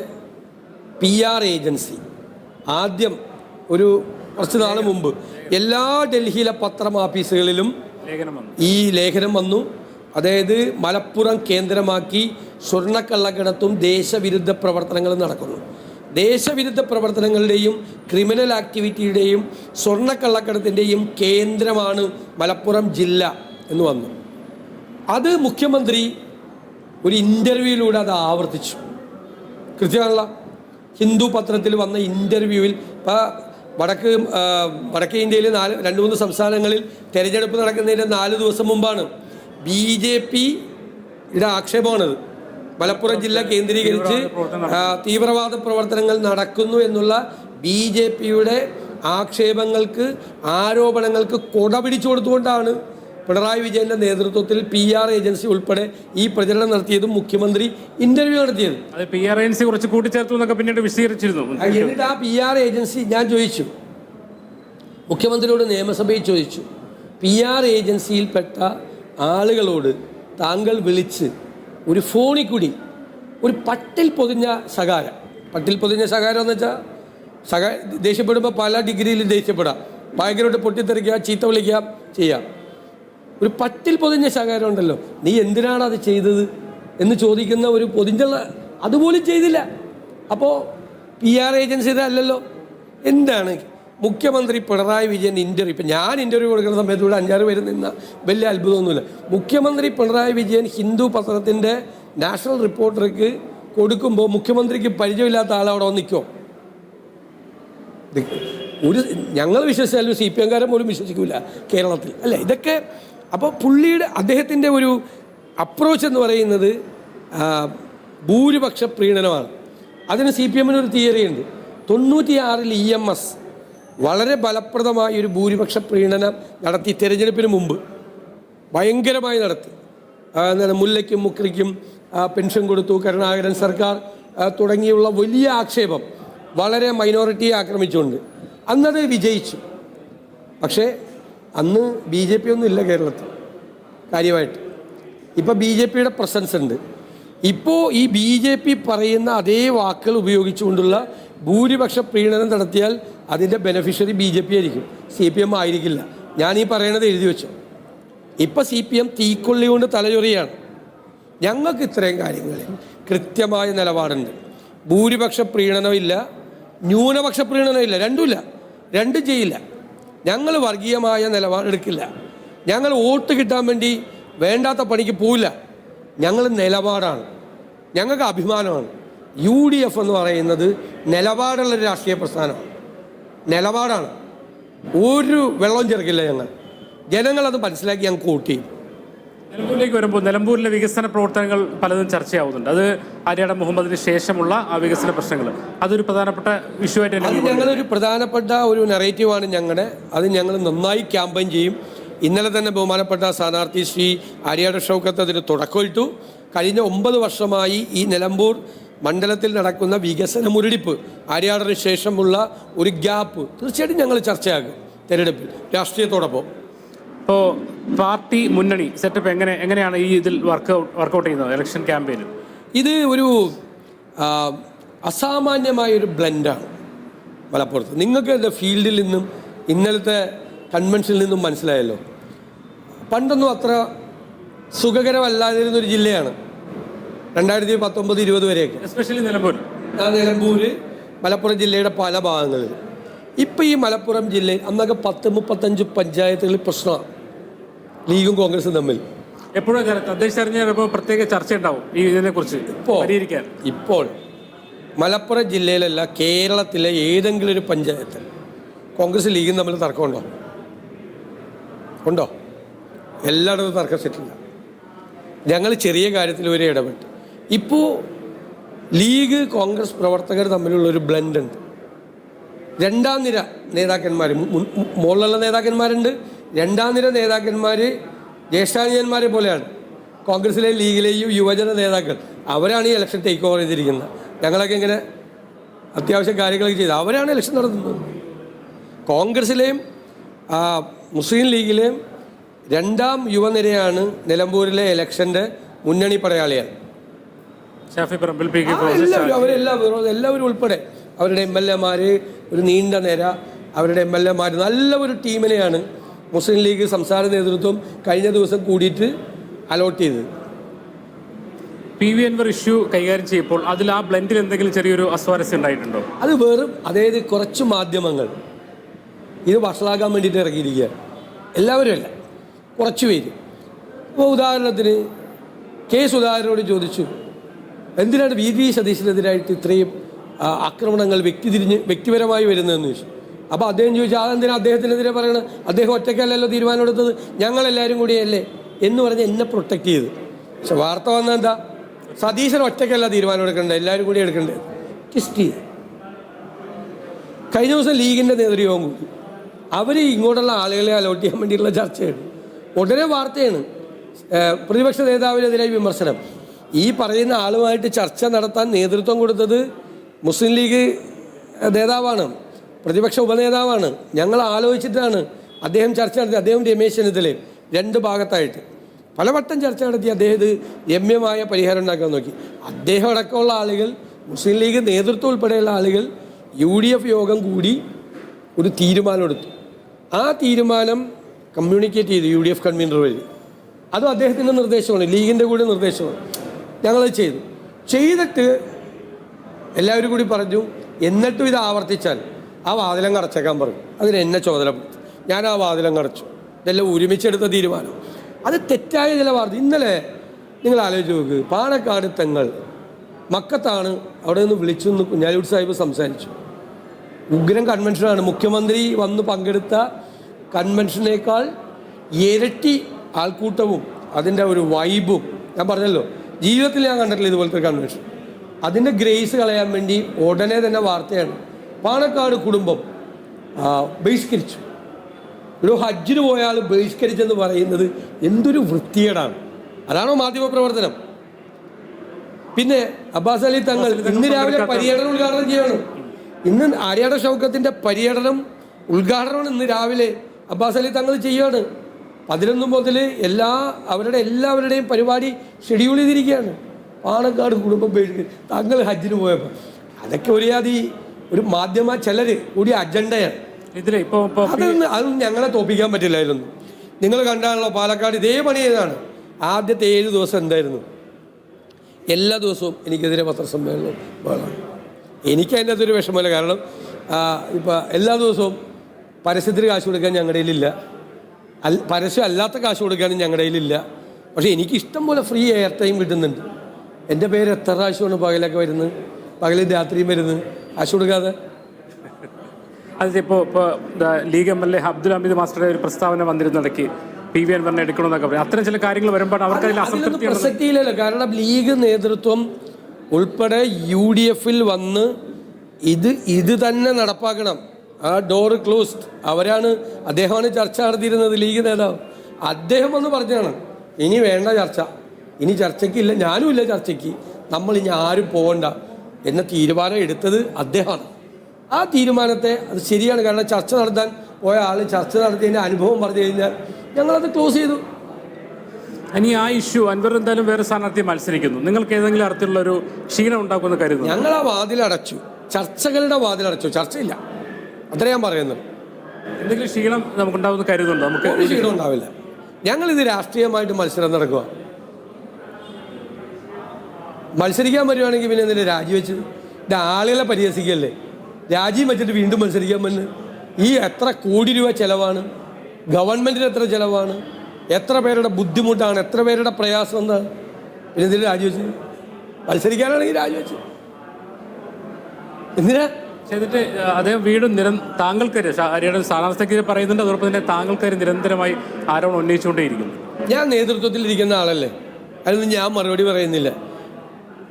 പി ആർ ഏജൻസി. ആദ്യം ഒരു കുറച്ച് നാൾ മുമ്പ് എല്ലാ ഡൽഹിയിലെ പത്രം ഓഫീസുകളിലും ഈ ലേഖനം വന്നു. അതായത് മലപ്പുറം കേന്ദ്രമാക്കി സ്വർണക്കള്ളക്കിടത്തും ദേശവിരുദ്ധ പ്രവർത്തനങ്ങളും നടക്കുന്നു. ദേശവിരുദ്ധ പ്രവർത്തനങ്ങളുടെയും ക്രിമിനൽ ആക്ടിവിറ്റിയുടെയും സ്വർണക്കള്ളക്കടത്തിന്റെയും കേന്ദ്രമാണ് മലപ്പുറം ജില്ല എന്ന് വന്നു. അത് മുഖ്യമന്ത്രി ഒരു ഇന്റർവ്യൂവിലൂടെ അത് ആവർത്തിച്ചു. കൃത്യമാണല്ലോ. ഹിന്ദു പത്രത്തിൽ വന്ന ഇന്റർവ്യൂവിൽ ഇപ്പോൾ വടക്ക് വടക്കേ ഇന്ത്യയിൽ നാല് രണ്ട് മൂന്ന് സംസ്ഥാനങ്ങളിൽ തെരഞ്ഞെടുപ്പ് നടക്കുന്നതിന്റെ നാല് ദിവസം മുമ്പാണ് ബി ജെ പിയുടെ ആക്ഷേപമാണത്. മലപ്പുറം ജില്ല കേന്ദ്രീകരിച്ച് തീവ്രവാദ പ്രവർത്തനങ്ങൾ നടക്കുന്നു എന്നുള്ള ബി ജെ പിയുടെ ആക്ഷേപങ്ങൾക്ക് ആരോപണങ്ങൾക്ക് കൊട പിടിച്ചു കൊടുത്തുകൊണ്ടാണ് പിണറായി വിജയന്റെ നേതൃത്വത്തിൽ പി ആർ ഏജൻസി ഉൾപ്പെടെ ഈ പ്രചരണം നടത്തിയതും മുഖ്യമന്ത്രി ഇന്റർവ്യൂ നടത്തിയത്. അത് പി ആർ എൻ കുറച്ച് കൂട്ടിച്ചേർത്തു എന്നൊക്കെ പിന്നീട് വിശദീകരിച്ചിരുന്നു. എന്നിട്ട് ആ പി ആർ ഏജൻസി ഞാൻ ചോദിച്ചു. മുഖ്യമന്ത്രിയോട് നിയമസഭയിൽ ചോദിച്ചു. പി ആർ ഏജൻസിയിൽപ്പെട്ട ആളുകളോട് താങ്കൾ വിളിച്ച് ഒരു ഫോണിൽ ഒരു പട്ടിൽ പൊതിഞ്ഞ സകാരം. പട്ടിൽ പൊതിഞ്ഞ സകാരം എന്ന് വെച്ചാൽ സക ദേഷ്യപ്പെടുമ്പോൾ പല ഡിഗ്രിയിൽ ദേഷ്യപ്പെടാം. ഭയങ്കരമായിട്ട് പൊട്ടിത്തെറിക്കുക ചീത്ത വിളിക്കുക ചെയ്യാം. ഒരു പട്ടിൽ പൊതിഞ്ഞ ശകാരം ഉണ്ടല്ലോ. നീ എന്തിനാണ് അത് ചെയ്തത് എന്ന് ചോദിക്കുന്ന ഒരു പൊതിഞ്ഞുള്ള അതുപോലും ചെയ്തില്ല. അപ്പോൾ പി ആർ ഏജൻസിയുടെ അല്ലല്ലോ. എന്താണ് മുഖ്യമന്ത്രി പിണറായി വിജയൻ ഇന്റർവ്യൂ ഇപ്പം ഞാൻ ഇന്റർവ്യൂ കൊടുക്കുന്ന സമയത്ത് ഇവിടെ അഞ്ചാറ് പേര് നിന്ന വലിയ അത്ഭുതമൊന്നുമില്ല. മുഖ്യമന്ത്രി പിണറായി വിജയൻ ഹിന്ദു പത്രത്തിന്റെ നാഷണൽ റിപ്പോർട്ടർക്ക് കൊടുക്കുമ്പോൾ മുഖ്യമന്ത്രിക്ക് പരിചയമില്ലാത്ത വന്ന് നിൽക്കുമോ ഒരു ഞങ്ങൾ വിശ്വസിച്ചാലും സി പി എംകാരൻ പോലും വിശ്വസിക്കില്ല കേരളത്തിൽ. അല്ല? ഇതൊക്കെ അപ്പോൾ പുള്ളിയുടെ അദ്ദേഹത്തിന്റെ ഒരു അപ്രോച്ച് എന്ന് പറയുന്നത് ഭൂരിപക്ഷ പ്രീണനമാണ്. അതിന് സി പി എമ്മിനൊരു തിയറി ഉണ്ട്. തൊണ്ണൂറ്റിയാറിൽ ഇ എം എസ് വളരെ ഫലപ്രദമായ ഒരു ഭൂരിപക്ഷ പ്രീണനം നടത്തി തിരഞ്ഞെടുപ്പിന് മുമ്പ്. ഭയങ്കരമായി നടത്തി. എന്താണ് മുല്ലയ്ക്കും മുക്രിക്കും പെൻഷൻ കൊടുത്തു കരുണാകരൻ സർക്കാർ തുടങ്ങിയുള്ള വലിയ ആക്ഷേപം വളരെ മൈനോറിറ്റിയെ ആക്രമിച്ചുകൊണ്ട് അന്നത് വിജയിച്ചു. പക്ഷേ അന്ന് ബി ജെ പി ഒന്നും ഇല്ല കേരളത്തിൽ കാര്യമായിട്ട്. ഇപ്പോൾ ബി ജെ പിയുടെ പ്രസൻസ് ഉണ്ട്. ഇപ്പോൾ ഈ ബി ജെ പി പറയുന്ന അതേ വാക്കുകൾ ഉപയോഗിച്ചുകൊണ്ടുള്ള ഭൂരിപക്ഷ പ്രീണനം നടത്തിയാൽ അതിന്റെ ബെനഫിഷ്യറി ബി ജെ പി ആയിരിക്കും. സി പി എം ആയിരിക്കില്ല. ഞാൻ ഈ പറയണത് എഴുതി വെച്ചു. ഇപ്പം സി പി എം തീക്കൊള്ളി കൊണ്ട് തലചൊറിയാണ്. ഞങ്ങൾക്ക് ഇത്രയും കാര്യങ്ങളിൽ കൃത്യമായ നിലപാടുണ്ട്. ഭൂരിപക്ഷ പ്രീണനമില്ല ന്യൂനപക്ഷ പ്രീണനമില്ല രണ്ടുമില്ല. രണ്ടും ചെയ്യില്ല. ഞങ്ങൾ വർഗീയമായ നിലപാടെടുക്കില്ല ഞങ്ങൾ വോട്ട് കിട്ടാൻ വേണ്ടി വേണ്ടാത്ത പണിക്ക് പോവില്ല. ഞങ്ങൾ നിലപാടാണ്. ഞങ്ങൾക്ക് അഭിമാനമാണ്. യു ഡി എഫ് എന്ന് പറയുന്നത് നിലപാടുള്ളൊരു രാഷ്ട്രീയ പ്രസ്ഥാനമാണ്. നിലപാടാണ്. ഒരു വെള്ളം ചേർക്കില്ല ഞങ്ങൾ. ജനങ്ങളത് മനസ്സിലാക്കി ഞങ്ങൾ വോട്ട് ചെയ്യും. നിലമ്പൂരിലേക്ക് വരുമ്പോൾ നിലമ്പൂരിലെ വികസന പ്രവർത്തനങ്ങൾ പലതും ചർച്ചയാവുന്നുണ്ട്. അത് ആര്യാടൻ മുഹമ്മദിന് ശേഷമുള്ള ആ വികസന പ്രശ്നങ്ങൾ. അതൊരു പ്രധാനപ്പെട്ട ഇഷ്യൂ ആയിട്ട് അത് ഞങ്ങളൊരു പ്രധാനപ്പെട്ട ഒരു നെറേറ്റീവാണ് ഞങ്ങളുടെ അത് ഞങ്ങൾ നന്നായി ക്യാമ്പയിൻ ചെയ്യും. ഇന്നലെ തന്നെ ബഹുമാനപ്പെട്ട സ്ഥാനാർത്ഥി ശ്രീ ആര്യാട ഷൗക്കത്ത് അതിന് തുടക്കമിട്ടു. കഴിഞ്ഞ ഒമ്പത് വർഷമായി ഈ നിലമ്പൂർ മണ്ഡലത്തിൽ നടക്കുന്ന വികസന മുരടിപ്പ് ആര്യാടന് ശേഷമുള്ള ഒരു ഗ്യാപ്പ് തീർച്ചയായിട്ടും ഞങ്ങൾ ചർച്ചയാകും തെരഞ്ഞെടുപ്പിൽ രാഷ്ട്രീയത്തോടൊപ്പം. ഇപ്പോൾ പാർട്ടി മുന്നണി സെറ്റപ്പ് എങ്ങനെ എങ്ങനെയാണ് ഈ ഇതിൽ വർക്ക് വർക്കൗട്ട് ചെയ്യുന്നത് ഇലക്ഷൻ ക്യാമ്പയിനിൽ ഇത് ഒരു അസാമാന്യമായ അസാമാന്യമായൊരു ബ്ലെൻഡാണ് മലപ്പുറത്ത്. നിങ്ങൾക്ക് എന്റെ ഫീൽഡിൽ നിന്നും ഇന്നലത്തെ കൺവെൻഷനിൽ നിന്നും മനസ്സിലായല്ലോ. പണ്ടൊന്നും അത്ര സുഖകരമല്ലാതിരുന്നൊരു ജില്ലയാണ്. രണ്ടായിരത്തി പത്തൊമ്പത് ഇരുപത് വരെയൊക്കെ. എസ്പെഷ്യലി നിലമ്പൂർ. ആ നിലമ്പൂര് മലപ്പുറം ജില്ലയുടെ പല ഭാഗങ്ങളിൽ. ഇപ്പം ഈ മലപ്പുറം ജില്ലയിൽ അന്നൊക്കെ പത്ത് മുപ്പത്തഞ്ച് പഞ്ചായത്തുകളിൽ പ്രശ്നമാണ് ലീഗും കോൺഗ്രസും തമ്മിൽ. എപ്പോഴും തദ്ദേശ തെരഞ്ഞെടുപ്പ് പ്രത്യേക ചർച്ച ഉണ്ടാവും ഈ ഇതിനെക്കുറിച്ച് ഇപ്പോൾ പരിഹരിക്കാൻ. ഇപ്പോൾ മലപ്പുറം ജില്ലയിലല്ല കേരളത്തിലെ ഏതെങ്കിലും ഒരു പഞ്ചായത്ത് കോൺഗ്രസ് ലീഗും തമ്മിൽ തർക്കമുണ്ടോ? ഉണ്ടോ? എല്ലായിടത്തും തർക്കം സെറ്റില്ല ഞങ്ങൾ ചെറിയ കാര്യത്തിൽ ഒരു ഇടപെട്ട്. ഇപ്പോൾ ലീഗ് കോൺഗ്രസ് പ്രവർത്തകർ തമ്മിലുള്ള ഒരു ബ്ലെൻഡ് ഉണ്ട് രണ്ടാം നിര നേതാക്കന്മാർ മുകളിലുള്ള നേതാക്കന്മാരുണ്ട്. രണ്ടാം നിര നേതാക്കന്മാർ ജ്യേഷ്ഠാനുജന്മാരെ പോലെയാണ്. കോൺഗ്രസിലെയും ലീഗിലെയും യുവജന നേതാക്കൾ. അവരാണ് ഈ ഇലക്ഷൻ ടേക്ക് ഓവർ ചെയ്തിരിക്കുന്നത്. ഞങ്ങളൊക്കെ ഇങ്ങനെ അത്യാവശ്യം കാര്യങ്ങളൊക്കെ ചെയ്ത്. അവരാണ് ഇലക്ഷൻ നടത്തുന്നത്. കോൺഗ്രസിലെയും മുസ്ലിം ലീഗിലെയും രണ്ടാം യുവനിരയാണ് നിലമ്പൂരിലെ ഇലക്ഷന്റെ മുന്നണി പടയാളികൾ. ഷാഫി പറമ്പിൽ പി കെ എല്ലാവരും അവരെല്ലാവരും എല്ലാവരും ഉൾപ്പെടെ അവരുടെ എം എൽ എമാർ ഒരു നീണ്ട നേര അവരുടെ എം എൽ എമാർ നല്ല ഒരു ടീമിനെയാണ് മുസ്ലിം ലീഗ് സംസ്ഥാന നേതൃത്വം കഴിഞ്ഞ ദിവസം കൂടിയിട്ട് അലോട്ട് ചെയ്തത്. പി വി അൻവർ ഇഷ്യൂ കൈകാര്യം ചെയ്യുമ്പോൾ അതിൽ ആ ബ്ലെൻഡിൽ എന്തെങ്കിലും ചെറിയൊരു അസ്വാരസ്യം ഉണ്ടായിട്ടുണ്ടോ? അത് വെറും അതായത് കുറച്ച് മാധ്യമങ്ങൾ ഇത് വഷളാക്കാൻ വേണ്ടിയിട്ട് ഇറങ്ങിയിരിക്കുക. എല്ലാവരും അല്ല കുറച്ച് പേര്. ഇപ്പോൾ ഉദാഹരണത്തിന് കെ സുധാകരനോട് ചോദിച്ചു എന്തിനാണ് വി ഡി സതീശനെതിരായിട്ട് ഇത്രയും ആക്രമണങ്ങൾ വ്യക്തി തിരിഞ്ഞ് വ്യക്തിപരമായി വരുന്നതെന്ന് ചോദിച്ചു. അപ്പോൾ അദ്ദേഹം ചോദിച്ചു അതെന്തിനാ അദ്ദേഹത്തിനെതിരെ പറയണത്? അദ്ദേഹം ഒറ്റയ്ക്കല്ലല്ലോ തീരുമാനം എടുത്തത്? ഞങ്ങളെല്ലാവരും കൂടിയല്ലേ? എന്ന് പറഞ്ഞ് എന്നെ പ്രൊട്ടക്റ്റ് ചെയ്ത്. പക്ഷെ വാർത്ത വന്നത് എന്താ? സതീശൻ ഒറ്റയ്ക്കല്ല തീരുമാനം എടുക്കേണ്ടത് എല്ലാവരും കൂടി എടുക്കേണ്ടത്. ട്വിസ്റ്റ് ചെയ്ത്. കഴിഞ്ഞ ദിവസം ലീഗിന്റെ നേതൃയോഗം കൂടി. അവർ ഇങ്ങോട്ടുള്ള ആളുകളെ അലോട്ട് ചെയ്യാൻ വേണ്ടിയിട്ടുള്ള ചർച്ചയാണ് ഉടനെ വാർത്തയാണ് പ്രതിപക്ഷ നേതാവിനെതിരായി വിമർശനം. ഈ പറയുന്ന ആളുമായിട്ട് ചർച്ച നടത്താൻ നേതൃത്വം കൊടുത്തത് മുസ്ലിം ലീഗ് നേതാവാണ്. പ്രതിപക്ഷ ഉപനേതാവാണ്. ഞങ്ങൾ ആലോചിച്ചിട്ടാണ് അദ്ദേഹം ചർച്ച നടത്തി അദ്ദേഹം രമേശ് ചെന്നിത്തലയും രണ്ട് ഭാഗത്തായിട്ട്. പലവട്ടം ചർച്ച നടത്തി അദ്ദേഹം ഇത് രമ്യമായ പരിഹാരം ഉണ്ടാക്കാൻ നോക്കി. അദ്ദേഹം അടക്കമുള്ള ആളുകൾ മുസ്ലിം ലീഗ് നേതൃത്വം ഉൾപ്പെടെയുള്ള ആളുകൾ യു ഡി എഫ് യോഗം കൂടി ഒരു തീരുമാനമെടുത്തു ആ തീരുമാനം കമ്മ്യൂണിക്കേറ്റ് ചെയ്തു യു ഡി എഫ് കൺവീനർ വഴി. അതും അദ്ദേഹത്തിന്റെ നിർദ്ദേശമാണ് ലീഗിന്റെ കൂടെ നിർദ്ദേശമാണ്. ഞങ്ങളത് ചെയ്തു. ചെയ്തിട്ട് എല്ലാവരും കൂടി പറഞ്ഞു എന്നിട്ടും ഇത് ആവർത്തിച്ചാൽ ആ വാതിലം കടച്ചേക്കാൻ പറഞ്ഞു അതിന് എന്നെ ചുമതലപ്പെടുത്തി. ഞാൻ ആ വാതിലം കടച്ചു ഇതെല്ലാം ഒരുമിച്ചെടുത്ത തീരുമാനം. അത് തെറ്റായ ചില വാർത്ത. ഇന്നലെ നിങ്ങൾ ആലോചിച്ച് നോക്ക് പാണക്കാട് തെങ്ങൾ മക്കത്താണ് അവിടെ നിന്ന് വിളിച്ചു നിന്ന് കുഞ്ഞാലിക്കുട്ടി സാഹിബ് സംസാരിച്ചു. ഉഗ്രം കൺവെൻഷനാണ്. മുഖ്യമന്ത്രി വന്ന് പങ്കെടുത്ത കൺവെൻഷനേക്കാൾ ഇരട്ടി ആൾക്കൂട്ടവും അതിന്റെ ഒരു വൈബും. ഞാൻ പറഞ്ഞല്ലോ ജീവിതത്തിൽ ഞാൻ കണ്ടിട്ടില്ല ഇതുപോലത്തെ ഒരു കൺവെൻഷൻ അതിന്റെ ഗ്രേസ് കളയാൻ വേണ്ടി ഉടനെ തന്നെ വാർത്തയാണ്. പാണക്കാട് കുടുംബം ബഹിഷ്കരിച്ചു. ഒരു ഹജ്ജിന് പോയ ആൾ ബഹിഷ്കരിച്ചെന്ന് പറയുന്നത് എന്തൊരു വൃത്തികേടാണ്. അതാണോ മാധ്യമപ്രവർത്തനം. പിന്നെ അബ്ബാസ് അലി തങ്ങൾ ഇന്ന് രാവിലെ പര്യടനം ഉദ്ഘാടനം ചെയ്യണം. ഇന്ന് ആര്യാട ഷൗക്കത്തിന്റെ പര്യടനം ഉദ്ഘാടനം ഇന്ന് രാവിലെ അബ്ബാസ് അലി തങ്ങൾ ചെയ്യാണ് പതിനൊന്ന് മുതൽ എല്ലാ അവരുടെ എല്ലാവരുടെയും പരിപാടി ഷെഡ്യൂൾ ചെയ്തിരിക്കുകയാണ്. പാണക്കാട് കുടുംബം പേര് താങ്കൾ ഹജ്ജിന് പോയപ്പോൾ അതൊക്കെ ഒരു ജാതി ഒരു മാധ്യമ ചിലർ കൂടി അജണ്ടയാണ്. ഇതിലെ ഇപ്പൊ ഇപ്പൊ അതൊന്നും അതൊന്നും ഞങ്ങളെ തോപ്പിക്കാൻ പറ്റില്ല അതിലൊന്നും നിങ്ങൾ കണ്ടാണല്ലോ പാലക്കാട് ഇതേ പണി ചെയ്താണ് ആദ്യത്തെ ഏഴ് ദിവസം എന്തായിരുന്നു? എല്ലാ ദിവസവും എനിക്കെതിരെ പത്രസമ്മേളനം വേണം. എനിക്ക് അതിന്റെ അകത്തൊരു വിഷമമില്ല. കാരണം ഇപ്പം എല്ലാ ദിവസവും പരസ്യത്തിന് കാശ് കൊടുക്കാൻ ഞങ്ങളുടെ കയ്യിലില്ല. പരസ്യം അല്ലാത്ത കാശ് കൊടുക്കാനും ഞങ്ങളുടെ കയ്യിലില്ല. പക്ഷേ എനിക്ക് ഇഷ്ടം പോലെ ഫ്രീ എയർ ടൈം കിട്ടുന്നുണ്ട്. എന്റെ പേര് എത്ര പ്രാവശ്യമാണ് പകലൊക്കെ വരുന്നത്? പകലും രാത്രിയും വരുന്നത്. കാശ് കൊടുക്കാതെ. അത് ഇപ്പോൾ ഇപ്പോൾ league M L A Abdul Hameed മാസ്റ്ററുടെ ഒരു പ്രസ്താവന വന്നിരുന്നിടയ്ക്ക് പി വി അൻവറിനെ എടുക്കണമെന്നൊക്കെ പറയും അത്തരം ചില കാര്യങ്ങൾ വരുമ്പോൾ അവർക്ക് അതിൽ പ്രസക്തിയില്ലല്ലോ. കാരണം ലീഗ് നേതൃത്വം ഉൾപ്പെടെ യു ഡി എഫിൽ വന്ന് ഇത് ഇത് തന്നെ നടപ്പാക്കണം. ആ ഡോറ് ക്ലോസ്ഡ് അവരാണ് അദ്ദേഹമാണ് ചർച്ച നടത്തിയിരുന്നത് ലീഗ് നേതാവ്. അദ്ദേഹം വന്ന് പറഞ്ഞാണ് ഇനി വേണ്ട ചർച്ച. ഇനി ചർച്ചയ്ക്കില്ല ഞാനും ഇല്ല ചർച്ചയ്ക്ക്. നമ്മൾ ഇനി ആരും പോകണ്ട എന്ന തീരുമാനം എടുത്തത് അദ്ദേഹമാണ്. ആ തീരുമാനത്തെ അത് ശരിയാണ്. കാരണം ചർച്ച നടത്താൻ പോയ ആൾ ചർച്ച നടത്തിയതിന്റെ അനുഭവം പറഞ്ഞു കഴിഞ്ഞാൽ ഞങ്ങളത് ക്ലോസ് ചെയ്തു. ഇനി ആ ഇഷ്യൂ അൻവർ എന്തായാലും വേറെ സ്ഥാനാർത്ഥി മത്സരിക്കുന്നു. നിങ്ങൾക്ക് ഏതെങ്കിലും അർത്ഥമുള്ള ഒരു ക്ഷീണം ഉണ്ടാക്കുമെന്ന് കരുതുന്നു. ഞങ്ങൾ ആ വാതിലടച്ചു ചർച്ചകളുടെ വാതിലടച്ചു ചർച്ചയില്ല. അത്ര ഞാൻ പറയുന്നത് എന്തെങ്കിലും ക്ഷീണം നമുക്കുണ്ടാവുമെന്ന് കരുതുന്നുണ്ടോ? നമുക്ക് ക്ഷീണം ഉണ്ടാവില്ല. ഞങ്ങളിത് രാഷ്ട്രീയമായിട്ട് മത്സരം നടക്കുക മത്സരിക്കാൻ വരുവാണെങ്കിൽ പിന്നെ എന്തിനാ രാജിവെച്ചത്? ഇത് ആളുകളെ പരിഹസിക്കല്ലേ? രാജി വെച്ചിട്ട് വീണ്ടും മത്സരിക്കാൻ പറ്റുന്നു ഈ എത്ര കോടി രൂപ ചിലവാണ്? ഗവൺമെന്റിന് എത്ര ചിലവാണ്? എത്ര പേരുടെ ബുദ്ധിമുട്ടാണ്? എത്ര പേരുടെ പ്രയാസം എന്താണ്? പിന്നെ എന്തിനാ രാജിവെച്ചത്? മത്സരിക്കാനാണെങ്കിൽ രാജിവെച്ചു എന്തിനാ? ചെയ്തിട്ട് അദ്ദേഹം വീണ്ടും നിരം താങ്കൾക്കെതിരെ ഹരിയുടെ സ്ഥാനാർത്ഥിക്ക് പറയുന്നുണ്ട്. അതോടൊപ്പം തന്നെ താങ്കൾക്കെതിരെ നിരന്തരമായി ആരോപണം ഉന്നയിച്ചുകൊണ്ടേയിരിക്കുന്നു. ഞാൻ നേതൃത്വത്തിൽ ഇരിക്കുന്ന ആളല്ലേ? അതിനൊന്നും ഞാൻ മറുപടി പറയുന്നില്ല.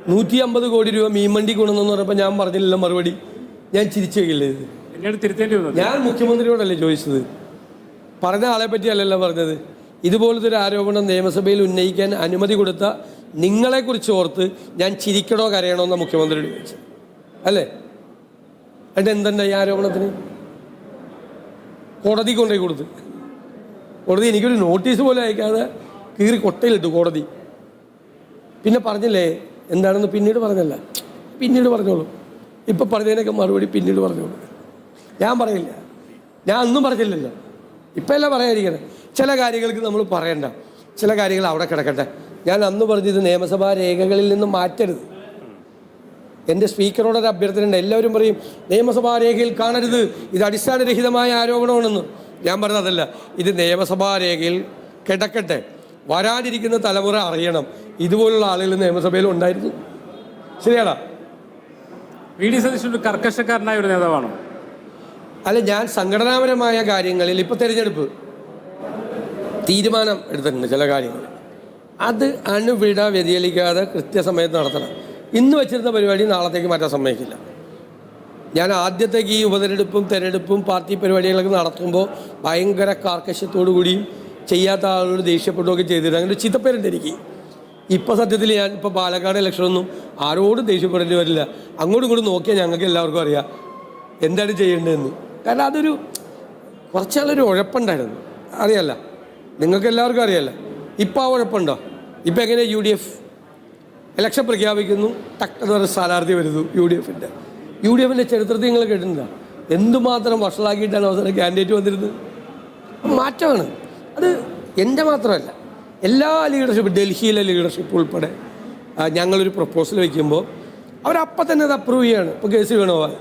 നൂറ്റി അമ്പത് കോടി രൂപ മീൻമണ്ടി ഗുണമെന്ന് പറഞ്ഞപ്പോൾ ഞാൻ പറഞ്ഞില്ലല്ലോ മറുപടി. ഞാൻ ചിരിച്ചേക്കില്ല ഇത്? എന്നോട് തിരുത്തേണ്ടി വന്നു. ഞാൻ മുഖ്യമന്ത്രിയോടല്ലേ ചോദിച്ചത്? പറഞ്ഞ ആളെ പറ്റിയല്ലല്ലോ പറഞ്ഞത്. ഇതുപോലത്തെ ഒരു ആരോപണം നിയമസഭയിൽ ഉന്നയിക്കാൻ അനുമതി കൊടുത്ത നിങ്ങളെക്കുറിച്ച് ഓർത്ത് ഞാൻ ചിരിക്കണോ കരയണോ എന്ന മുഖ്യമന്ത്രിയോട് ചോദിച്ചു അല്ലേ? എന്നിട്ട് എന്തുണ്ട് ഈ ആരോപണത്തിന്? കോടതി കൊണ്ടുപോയി കൊടുത്ത്. കോടതി എനിക്കൊരു നോട്ടീസ് പോലെ അയക്കാതെ കീറി കൊട്ടയിലിട്ടു കോടതി. പിന്നെ പറഞ്ഞില്ലേ എന്താണെന്ന് പിന്നീട് പറഞ്ഞല്ല. പിന്നീട് പറഞ്ഞോളൂ. ഇപ്പം പറഞ്ഞതിനൊക്കെ മറുപടി പിന്നീട് പറഞ്ഞോളൂ. ഞാൻ പറയില്ല. ഞാൻ ഒന്നും പറഞ്ഞില്ലല്ലോ. ഇപ്പം എല്ലാം പറയാതിരിക്കണേ. ചില കാര്യങ്ങൾക്ക് നമ്മൾ പറയണ്ട. ചില കാര്യങ്ങൾ അവിടെ കിടക്കട്ടെ. ഞാൻ അന്ന് പറഞ്ഞത് നിയമസഭാ രേഖകളിൽ നിന്ന് മാറ്റരുത്. എന്റെ സ്പീക്കറോടൊരു അഭ്യർത്ഥന ഉണ്ട് എല്ലാവരും പറയും നിയമസഭാ രേഖയിൽ കാണരുത്. ഇത് അടിസ്ഥാനരഹിതമായ ആരോപണമാണെന്ന്. ഞാൻ പറഞ്ഞതല്ല ഇത് നിയമസഭാ രേഖയിൽ കിടക്കട്ടെ. വരാനിരിക്കുന്ന തലമുറ അറിയണം. ഇതുപോലുള്ള ആളുകൾ നിയമസഭയിൽ ഉണ്ടായിരുന്നു. ശരിയാടാ വി ഡി സതീശൻ ഒരു കർക്കശക്കാരനായ ഒരു നേതാവാണോ? അല്ല ഞാൻ സംഘടനാപരമായ കാര്യങ്ങളിൽ ഇപ്പോൾ തിരഞ്ഞെടുപ്പ്. തീരുമാനം എടുത്തിട്ടുണ്ട് ചില കാര്യങ്ങൾ. അത് അണുവിട വ്യതിചലിക്കാതെ കൃത്യസമയത്ത് നടത്തണം. ഇന്ന് വെച്ചിരുന്ന പരിപാടി നാളത്തേക്ക് മാറ്റാൻ സമ്മതിക്കില്ല. ഞാൻ ആദ്യത്തേക്ക് ഈ ഉപതെരഞ്ഞെടുപ്പും തെരഞ്ഞെടുപ്പും പാർട്ടി പരിപാടികളൊക്കെ നടത്തുമ്പോൾ ഭയങ്കര കാർക്കശ്യത്തോടു കൂടിയും ചെയ്യാത്ത ആളോട് ദേഷ്യപ്പെടുകയൊക്കെ ചെയ്തിട്ട് അങ്ങനെ ഒരു ചിത്തപ്പേരുണ്ട് എനിക്ക്. ഇപ്പോൾ സത്യത്തിൽ ഞാൻ ഇപ്പോൾ പാലക്കാട് ഇലക്ഷനൊന്നും ആരോടും ദേഷ്യപ്പെടേണ്ടി വരില്ല. അങ്ങോട്ടും ഇങ്ങോട്ടും നോക്കിയാൽ ഞങ്ങൾക്ക് എല്ലാവർക്കും അറിയാം എന്താണ് ചെയ്യേണ്ടതെന്ന്. കാരണം അതൊരു കുറച്ചാളൊരു ഉഴപ്പുണ്ടായിരുന്നു. അറിയാല്ല. നിങ്ങൾക്ക് എല്ലാവർക്കും അറിയാല്ല. ഇപ്പോൾ ആ ഉഴപ്പുണ്ടോ? ഇപ്പോൾ എങ്ങനെയാണ് യു ഡി എഫ് ഇലക്ഷൻ പ്രഖ്യാപിക്കുന്നു. ടക്ക് എന്ന് പറഞ്ഞ സ്ഥാനാർത്ഥി വരുന്നു യു ഡി എഫിന്റെ യു ഡി എഫിന്റെ ചരിത്രത്തിൽ നിങ്ങൾ കേട്ടിട്ടില്ല എന്തുമാത്രം വഷളാക്കിയിട്ടാണ് അവസാനം കാൻഡിഡേറ്റ് വന്നിരുന്നത്? മാറ്റമാണ്. അത് എന്റെ മാത്രമല്ല എല്ലാ ലീഡർഷിപ്പ് ഡൽഹിയിലെ ലീഡർഷിപ്പ് ഉൾപ്പെടെ ഞങ്ങളൊരു പ്രപ്പോസൽ വയ്ക്കുമ്പോൾ അവരപ്പം തന്നെ അത് അപ്രൂവ് ചെയ്യാണ്. ഇപ്പോൾ കേസ് വേണോവാൻ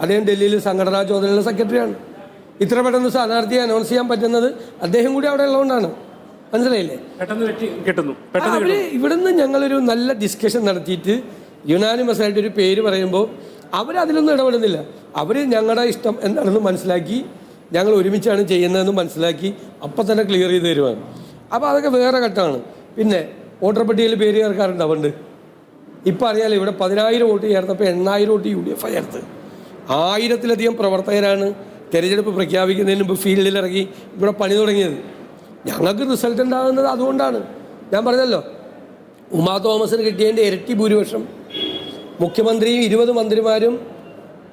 അദ്ദേഹം ഡൽഹിയിൽ സംഘടനാ ചോദനയുടെ സെക്രട്ടറിയാണ് ഇത്ര പെട്ടെന്ന് സ്ഥാനാർത്ഥിയെ അനൗൺസ് ചെയ്യാൻ പറ്റുന്നത് അദ്ദേഹം കൂടി അവിടെ ഉള്ളതുകൊണ്ടാണ്. മനസ്സിലായില്ലേ? പെട്ടെന്ന് വെട്ടി കിട്ടുന്നു. പെട്ടെന്ന് അവർ ഇവിടുന്ന് ഞങ്ങളൊരു നല്ല ഡിസ്കഷൻ നടത്തിയിട്ട് യുനാനിമസ് ആയിട്ട് ഒരു പേര് പറയുമ്പോൾ അവരതിലൊന്നും ഇടപെടുന്നില്ല. അവർ ഞങ്ങളുടെ ഇഷ്ടം എന്താണെന്ന് മനസ്സിലാക്കി ഞങ്ങൾ ഒരുമിച്ചാണ് ചെയ്യുന്നതെന്ന് മനസ്സിലാക്കി അപ്പം തന്നെ ക്ലിയർ ചെയ്ത് തരുവാണ്. അപ്പോൾ അതൊക്കെ വേറെ ഘട്ടമാണ്. പിന്നെ വോട്ടർ പട്ടികയിൽ പേര് ചേർക്കാറുണ്ട് അവണ്ട് ഇപ്പം അറിയാലോ ഇവിടെ പതിനായിരം വോട്ട് ചേർത്തപ്പോൾ എണ്ണായിരം വോട്ട് യു ഡി എഫ് ചേർത്ത് ആയിരത്തിലധികം പ്രവർത്തകരാണ് തെരഞ്ഞെടുപ്പ് പ്രഖ്യാപിക്കുന്നതിന് മുമ്പ് ഫീൽഡിലിറങ്ങി ഇവിടെ പണി തുടങ്ങിയത്. ഞങ്ങൾക്ക് റിസൾട്ട് ഉണ്ടാകുന്നത് അതുകൊണ്ടാണ്. ഞാൻ പറഞ്ഞല്ലോ ഉമാ തോമസിന് കിട്ടിയതിന്റെ ഇരട്ടി ഭൂരിപക്ഷം. മുഖ്യമന്ത്രിയും ഇരുപത് മന്ത്രിമാരും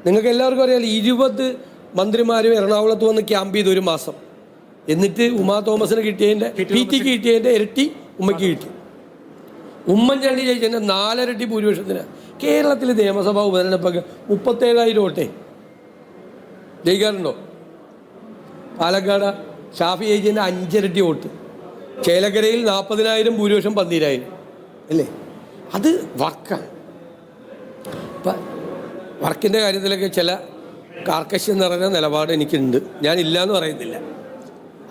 നിങ്ങൾക്ക് എല്ലാവർക്കും അറിയാലോ ഇരുപത് മന്ത്രിമാരും എറണാകുളത്ത് വന്ന് ക്യാമ്പ് ചെയ്ത് ഒരു മാസം. എന്നിട്ട് ഉമാ തോമസിന് കിട്ടിയതിന്റെ പി ടിക്ക് കിട്ടിയതിന്റെ ഇരട്ടി ഉമ്മയ്ക്ക് കിട്ടി. ഉമ്മൻചാണ്ടി ജയിച്ചതിന്റെ നാലരട്ടി ഭൂരിപക്ഷത്തിന്. കേരളത്തിൽ നിയമസഭാ ഉപതെരഞ്ഞെടുപ്പൊക്കെ മുപ്പത്തേഴായിരം വോട്ടേ. ജയിക്കാറുണ്ടോ? പാലക്കാട് ഷാഫി ഏജിന്റെ അഞ്ചിരട്ടി വോട്ട്. ചേലക്കരയിൽ നാൽപ്പതിനായിരം ഭൂരിപക്ഷം പന്തീരായിരം. അല്ലേ? അത് വർക്കാണ് ഇപ്പം വർക്കിന്റെ കാര്യത്തിലൊക്കെ ചില കാർക്കശ്യം നിറഞ്ഞ നിലപാട് എനിക്കുണ്ട്. ഞാൻ ഇല്ല എന്ന് പറയുന്നില്ല.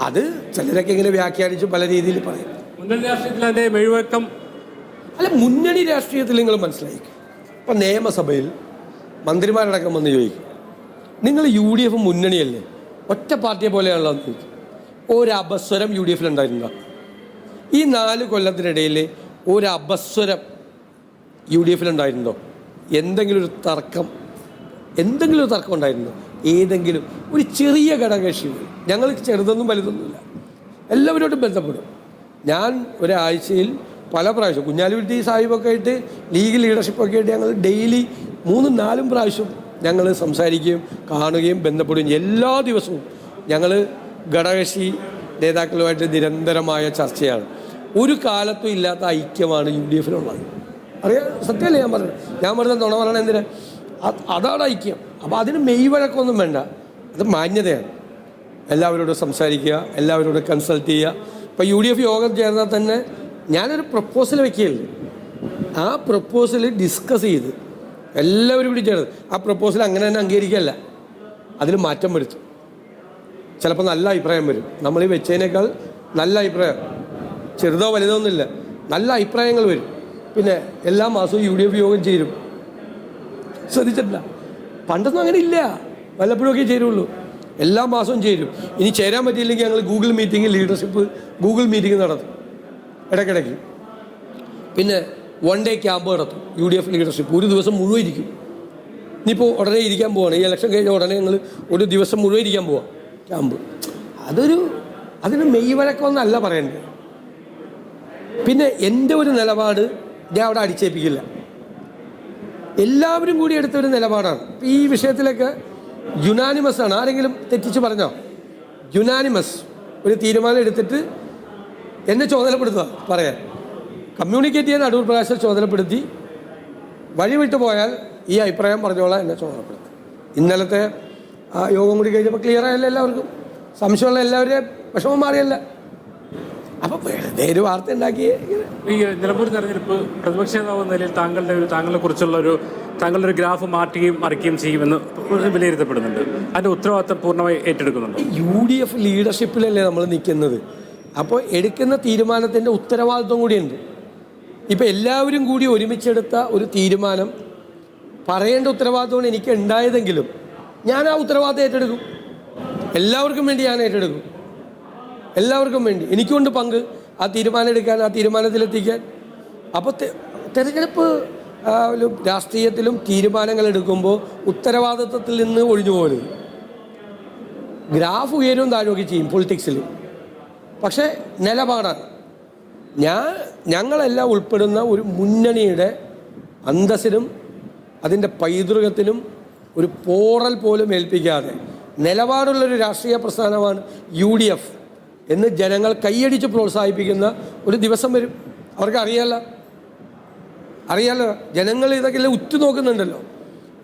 അത് ചിലരൊക്കെ ഇങ്ങനെ വ്യാഖ്യാനിച്ച് പല രീതിയിൽ പറയും. മുന്നണി രാഷ്ട്രീയത്തിൽ അതിന്റെ മെഴുവക്കം അല്ല മുന്നണി രാഷ്ട്രീയത്തിൽ നിങ്ങൾ മനസ്സിലായിക്കും. ഇപ്പം നിയമസഭയിൽ മന്ത്രിമാരടക്കം വന്ന് ചോദിക്കും. നിങ്ങൾ യു ഡി എഫ് മുന്നണിയല്ലേ? ഒറ്റ പാർട്ടിയെ പോലെയാണല്ലോ എന്ന് ചോദിക്കും. ഒരു അപസ്വരം യു ഡി എഫിൽ ഉണ്ടായിരുന്നോ ഈ നാല് കൊല്ലത്തിനിടയിൽ ഒരു അപസ്വരം യു ഡി എഫിൽ ഉണ്ടായിരുന്നോ? എന്തെങ്കിലും ഒരു തർക്കം എന്തെങ്കിലും ഒരു തർക്കം ഉണ്ടായിരുന്നോ? ഏതെങ്കിലും ഒരു ചെറിയ ഘടകകക്ഷി ഞങ്ങൾ ചെറുതൊന്നും വലുതൊന്നുമില്ല. എല്ലാവരോടും ബന്ധപ്പെടും. ഞാൻ ഒരാഴ്ചയിൽ പല പ്രാവശ്യം കുഞ്ഞാലിക്കുട്ടി സാഹിബൊക്കെ ആയിട്ട് ലീഗ് ലീഡർഷിപ്പൊക്കെ ആയിട്ട് ഞങ്ങൾ ഡെയിലി മൂന്നും നാലും പ്രാവശ്യം ഞങ്ങൾ സംസാരിക്കുകയും കാണുകയും ബന്ധപ്പെടുകയും എല്ലാ ദിവസവും ഞങ്ങൾ ഘടകകക്ഷി നേതാക്കളുമായിട്ട് നിരന്തരമായ ചർച്ചയാണ്. ഒരു കാലത്തും ഇല്ലാത്ത ഐക്യമാണ് യു ഡി എഫിലുള്ളത്. അറിയാം സത്യമല്ലേ ഞാൻ പറഞ്ഞത്? ഞാൻ പറഞ്ഞത് നുണ പറയണ എന്തിനാ? അത് അതാണ് ഐക്യം. അപ്പോൾ അതിന് മെയ് വഴക്കൊന്നും വേണ്ട. അത് മാന്യതയാണ്. എല്ലാവരോടും സംസാരിക്കുക എല്ലാവരോടും കൺസൾട്ട് ചെയ്യുക. ഇപ്പോൾ യു ഡി എഫ് യോഗം ചേർന്നാൽ തന്നെ ഞാനൊരു പ്രപ്പോസൽ വെക്കുകയല്ലേ ആ പ്രപ്പോസൽ ഡിസ്കസ് ചെയ്ത് എല്ലാവരും കൂടി ചേർന്ന് ആ പ്രപ്പോസൽ അങ്ങനെ തന്നെ അംഗീകരിക്കുകയല്ല. അതിൽ മാറ്റം വരുത്തും. ചിലപ്പോൾ നല്ല അഭിപ്രായം വരും. നമ്മൾ ഈ വെച്ചതിനേക്കാൾ നല്ല അഭിപ്രായം. ചെറുതോ വലുതോ ഒന്നുമില്ല. നല്ല അഭിപ്രായങ്ങൾ വരും. പിന്നെ എല്ലാ മാസവും യു ഡി എഫ് യോഗം ചേരും. ശ്രദ്ധിച്ചിട്ടില്ല. പണ്ടൊന്നും അങ്ങനെ ഇല്ല. വല്ലപ്പോഴൊക്കെ ചേരുള്ളൂ. എല്ലാ മാസവും ചേരും. ഇനി ചേരാൻ പറ്റിയില്ലെങ്കിൽ ഞങ്ങൾ Google meeting leadership Google meeting നടത്തും. ഇടയ്ക്കിടയ്ക്ക്. പിന്നെ വൺ ഡേ ക്യാമ്പ് നടത്തും. യു ഡി എഫ് ലീഡർഷിപ്പ് ഒരു ദിവസം മുഴുവൻ ഇരിക്കും. ഇനിയിപ്പോൾ ഉടനെ ഇരിക്കാൻ പോവാണ്. ഈ ഇലക്ഷൻ കഴിഞ്ഞ ഉടനെ ഞങ്ങൾ ഒരു ദിവസം മുഴുവൻ ഇരിക്കാൻ പോവാം. ക്യാമ്പ് അതൊരു അതിന് മെയ് വഴക്കമൊന്നല്ല പറയേണ്ടത്. പിന്നെ എന്റെ ഒരു നിലപാട് ഞാൻ അവിടെ അടിച്ചേൽപ്പിക്കില്ല. എല്ലാവരും കൂടി എടുത്ത ഒരു നിലപാടാണ്. ഈ വിഷയത്തിലൊക്കെ യുനാനിമസ് ആണ്. ആരെങ്കിലും തെറ്റിച്ച് പറഞ്ഞോ? യുനാനിമസ് ഒരു തീരുമാനം എടുത്തിട്ട് എന്നെ ചുമതലപ്പെടുത്തുക പറയാൻ. കമ്മ്യൂണിക്കേറ്റ് ചെയ്യാൻ അടൂർ പ്രകാശം ചുമതലപ്പെടുത്തി. വഴി വിട്ടു പോയാൽ ഈ അഭിപ്രായം പറഞ്ഞോളാം എന്നെ ചുമതലപ്പെടുത്തി ഇന്നലത്തെ ആ യോഗം കൂടി കഴിഞ്ഞപ്പോൾ ക്ലിയർ ആയല്ലോ എല്ലാവർക്കും. സംശയമുള്ള എല്ലാവരെയും വിഷമം മാറിയല്ല. അപ്പൊ വെറുതെ ഒരു വാർത്ത ഉണ്ടാക്കി ഇങ്ങനെ ഈ നിലമ്പൂർ തെരഞ്ഞെടുപ്പ് പ്രതിപക്ഷ നേതാവ് നിലയിൽ താങ്കളുടെ ഒരു താങ്കളെ കുറിച്ചുള്ള ഒരു താങ്കളുടെ ഒരു ഗ്രാഫ് മാറ്റുകയും മറിക്കുകയും ചെയ്യുമെന്ന് വിലയിരുത്തപ്പെടുന്നുണ്ട്. അതിന്റെ ഉത്തരവാദിത്തം പൂർണമായി ഏറ്റെടുക്കുന്നുണ്ട്? യു ഡി എഫ് ലീഡർഷിപ്പിലല്ലേ നമ്മൾ നിൽക്കുന്നത് അപ്പോൾ എടുക്കുന്ന തീരുമാനത്തിന്റെ ഉത്തരവാദിത്വം കൂടിയുണ്ട്. ഇപ്പൊ എല്ലാവരും കൂടി ഒരുമിച്ചെടുത്ത ഒരു തീരുമാനം പറയേണ്ട ഉത്തരവാദിത്വമാണ് എനിക്ക് ഉണ്ടായതെങ്കിലും ഞാൻ ആ ഉത്തരവാദിത്തം ഏറ്റെടുക്കും. എല്ലാവർക്കും വേണ്ടി ഞാൻ ഏറ്റെടുക്കും. എല്ലാവർക്കും വേണ്ടി. എനിക്കുണ്ട് പങ്ക്. ആ തീരുമാനം എടുക്കാൻ ആ തീരുമാനത്തിലെത്തിക്കാൻ. അപ്പോൾ തിരഞ്ഞെടുപ്പ് രാഷ്ട്രീയത്തിലും തീരുമാനങ്ങൾ എടുക്കുമ്പോൾ ഉത്തരവാദിത്വത്തിൽ നിന്ന് ഒഴിഞ്ഞു പോകരുത്. ഗ്രാഫ് ഉയരും താഴോക്കി ചെയ്യും പൊളിറ്റിക്സിൽ പക്ഷേ നിലപാടാണ്. ഞാൻ ഞങ്ങളെല്ലാം ഉൾപ്പെടുന്ന ഒരു മുന്നണിയുടെ അന്തസ്സിനും അതിന്റെ പൈതൃകത്തിനും ഒരു പോറൽ പോലും ഏൽപ്പിക്കാതെ നിലപാടുള്ളൊരു രാഷ്ട്രീയ പ്രസ്ഥാനമാണ് യു ഡി എഫ് എന്ന് ജനങ്ങൾ കൈയടിച്ച് പ്രോത്സാഹിപ്പിക്കുന്ന ഒരു ദിവസം വരും. അവർക്ക് അറിയാലോ അറിയാലോ ജനങ്ങൾ ഇതൊക്കെ ഉറ്റുനോക്കുന്നുണ്ടല്ലോ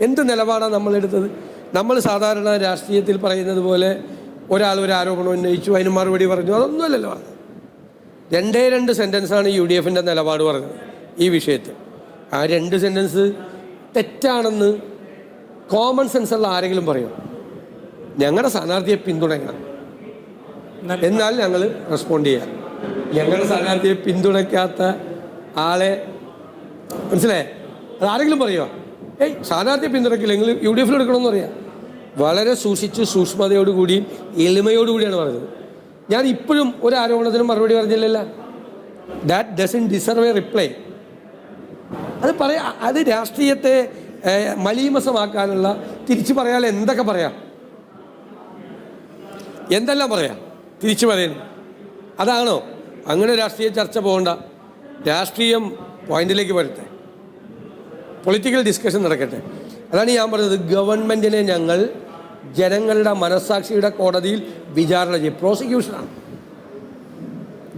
എന്ത് നിലപാടാണ് നമ്മളെടുത്തത് നമ്മൾ സാധാരണ രാഷ്ട്രീയത്തിൽ പറയുന്നത് പോലെ ഒരാൾ ഒരു ആരോപണം ഉന്നയിച്ചു അതിന് മറുപടി പറഞ്ഞു. അതൊന്നുമല്ലല്ലോ. പറഞ്ഞത് രണ്ടേ രണ്ട് സെന്റൻസാണ് യു ഡി എഫിന്റെ നിലപാട് പറഞ്ഞത് ഈ വിഷയത്തിൽ. ആ രണ്ട് സെന്റൻസ് തെറ്റാണെന്ന് കോമൺ സെൻസ് ഉള്ള ആരെങ്കിലും പറയും. ഞങ്ങളുടെ സ്ഥാനാർത്ഥിയെ പിന്തുണയ്ക്കണം. എന്നാൽ ഞങ്ങൾ റെസ്പോണ്ട് ചെയ്യാം. ഞങ്ങളുടെ സ്ഥാനാർത്ഥിയെ പിന്തുണയ്ക്കാത്ത ആളെ മനസ്സിലായേ? അത് ആരെങ്കിലും പറയുമോ ഏയ് സ്ഥാനാർത്ഥിയെ പിന്തുണയ്ക്കില്ലെങ്കിൽ യു ഡി എഫിൽ എടുക്കണമെന്ന് പറയാം. വളരെ സൂക്ഷിച്ച് സൂക്ഷ്മതയോടുകൂടി എളിമയോടുകൂടിയാണ് പറഞ്ഞത് ഞാൻ ഇപ്പോഴും ഒരു ആരോപണത്തിനും മറുപടി പറഞ്ഞില്ലല്ലോ. That doesn't deserve a reply അത് പറയാ അത് രാഷ്ട്രീയത്തെ മലീമസമാക്കാനുള്ള തിരിച്ചു പറയാൻ എന്തൊക്കെ പറയാം? എന്തെല്ലാം പറയാം? തിരിച്ചു പറയുന്നു അതാണോ? അങ്ങനെ രാഷ്ട്രീയ ചർച്ച പോകണ്ട. രാഷ്ട്രീയം പോയിന്റിലേക്ക് വരട്ടെ. പൊളിറ്റിക്കൽ ഡിസ്കഷൻ നടക്കട്ടെ. അതാണ് ഞാൻ പറഞ്ഞത്. ഗവൺമെന്റിനെ ഞങ്ങൾ ജനങ്ങളുടെ മനസ്സാക്ഷിയുടെ കോടതിയിൽ വിചാരണ ചെയ്യും. പ്രോസിക്യൂഷനാണ്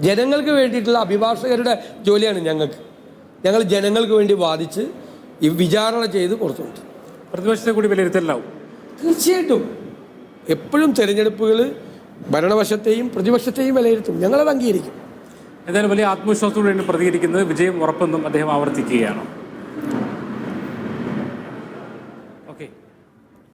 ജനങ്ങൾക്ക് വേണ്ടിയിട്ടുള്ള അഭിഭാഷകരുടെ ജോലിയാണ് ഞങ്ങൾക്ക്. ഞങ്ങൾ ജനങ്ങൾക്ക് വേണ്ടി വാദിച്ച് ഈ വിചാരണ ചെയ്ത് കൊടുത്തുകൊണ്ട് പ്രതിപക്ഷത്തെ കൂടി വിലയിരുത്തലാവും തീർച്ചയായിട്ടും. എപ്പോഴും തിരഞ്ഞെടുപ്പുകൾ ഭരണപക്ഷത്തെയും പ്രതിപക്ഷത്തെയും വിലയിരുത്തും. ഞങ്ങളത് അംഗീകരിക്കും. എന്തായാലും വലിയ ആത്മവിശ്വാസത്തോടെയാണ് പ്രതികരിക്കുന്നത്. വിജയം ഉറപ്പെന്നും അദ്ദേഹം ആവർത്തിക്കുകയാണ്.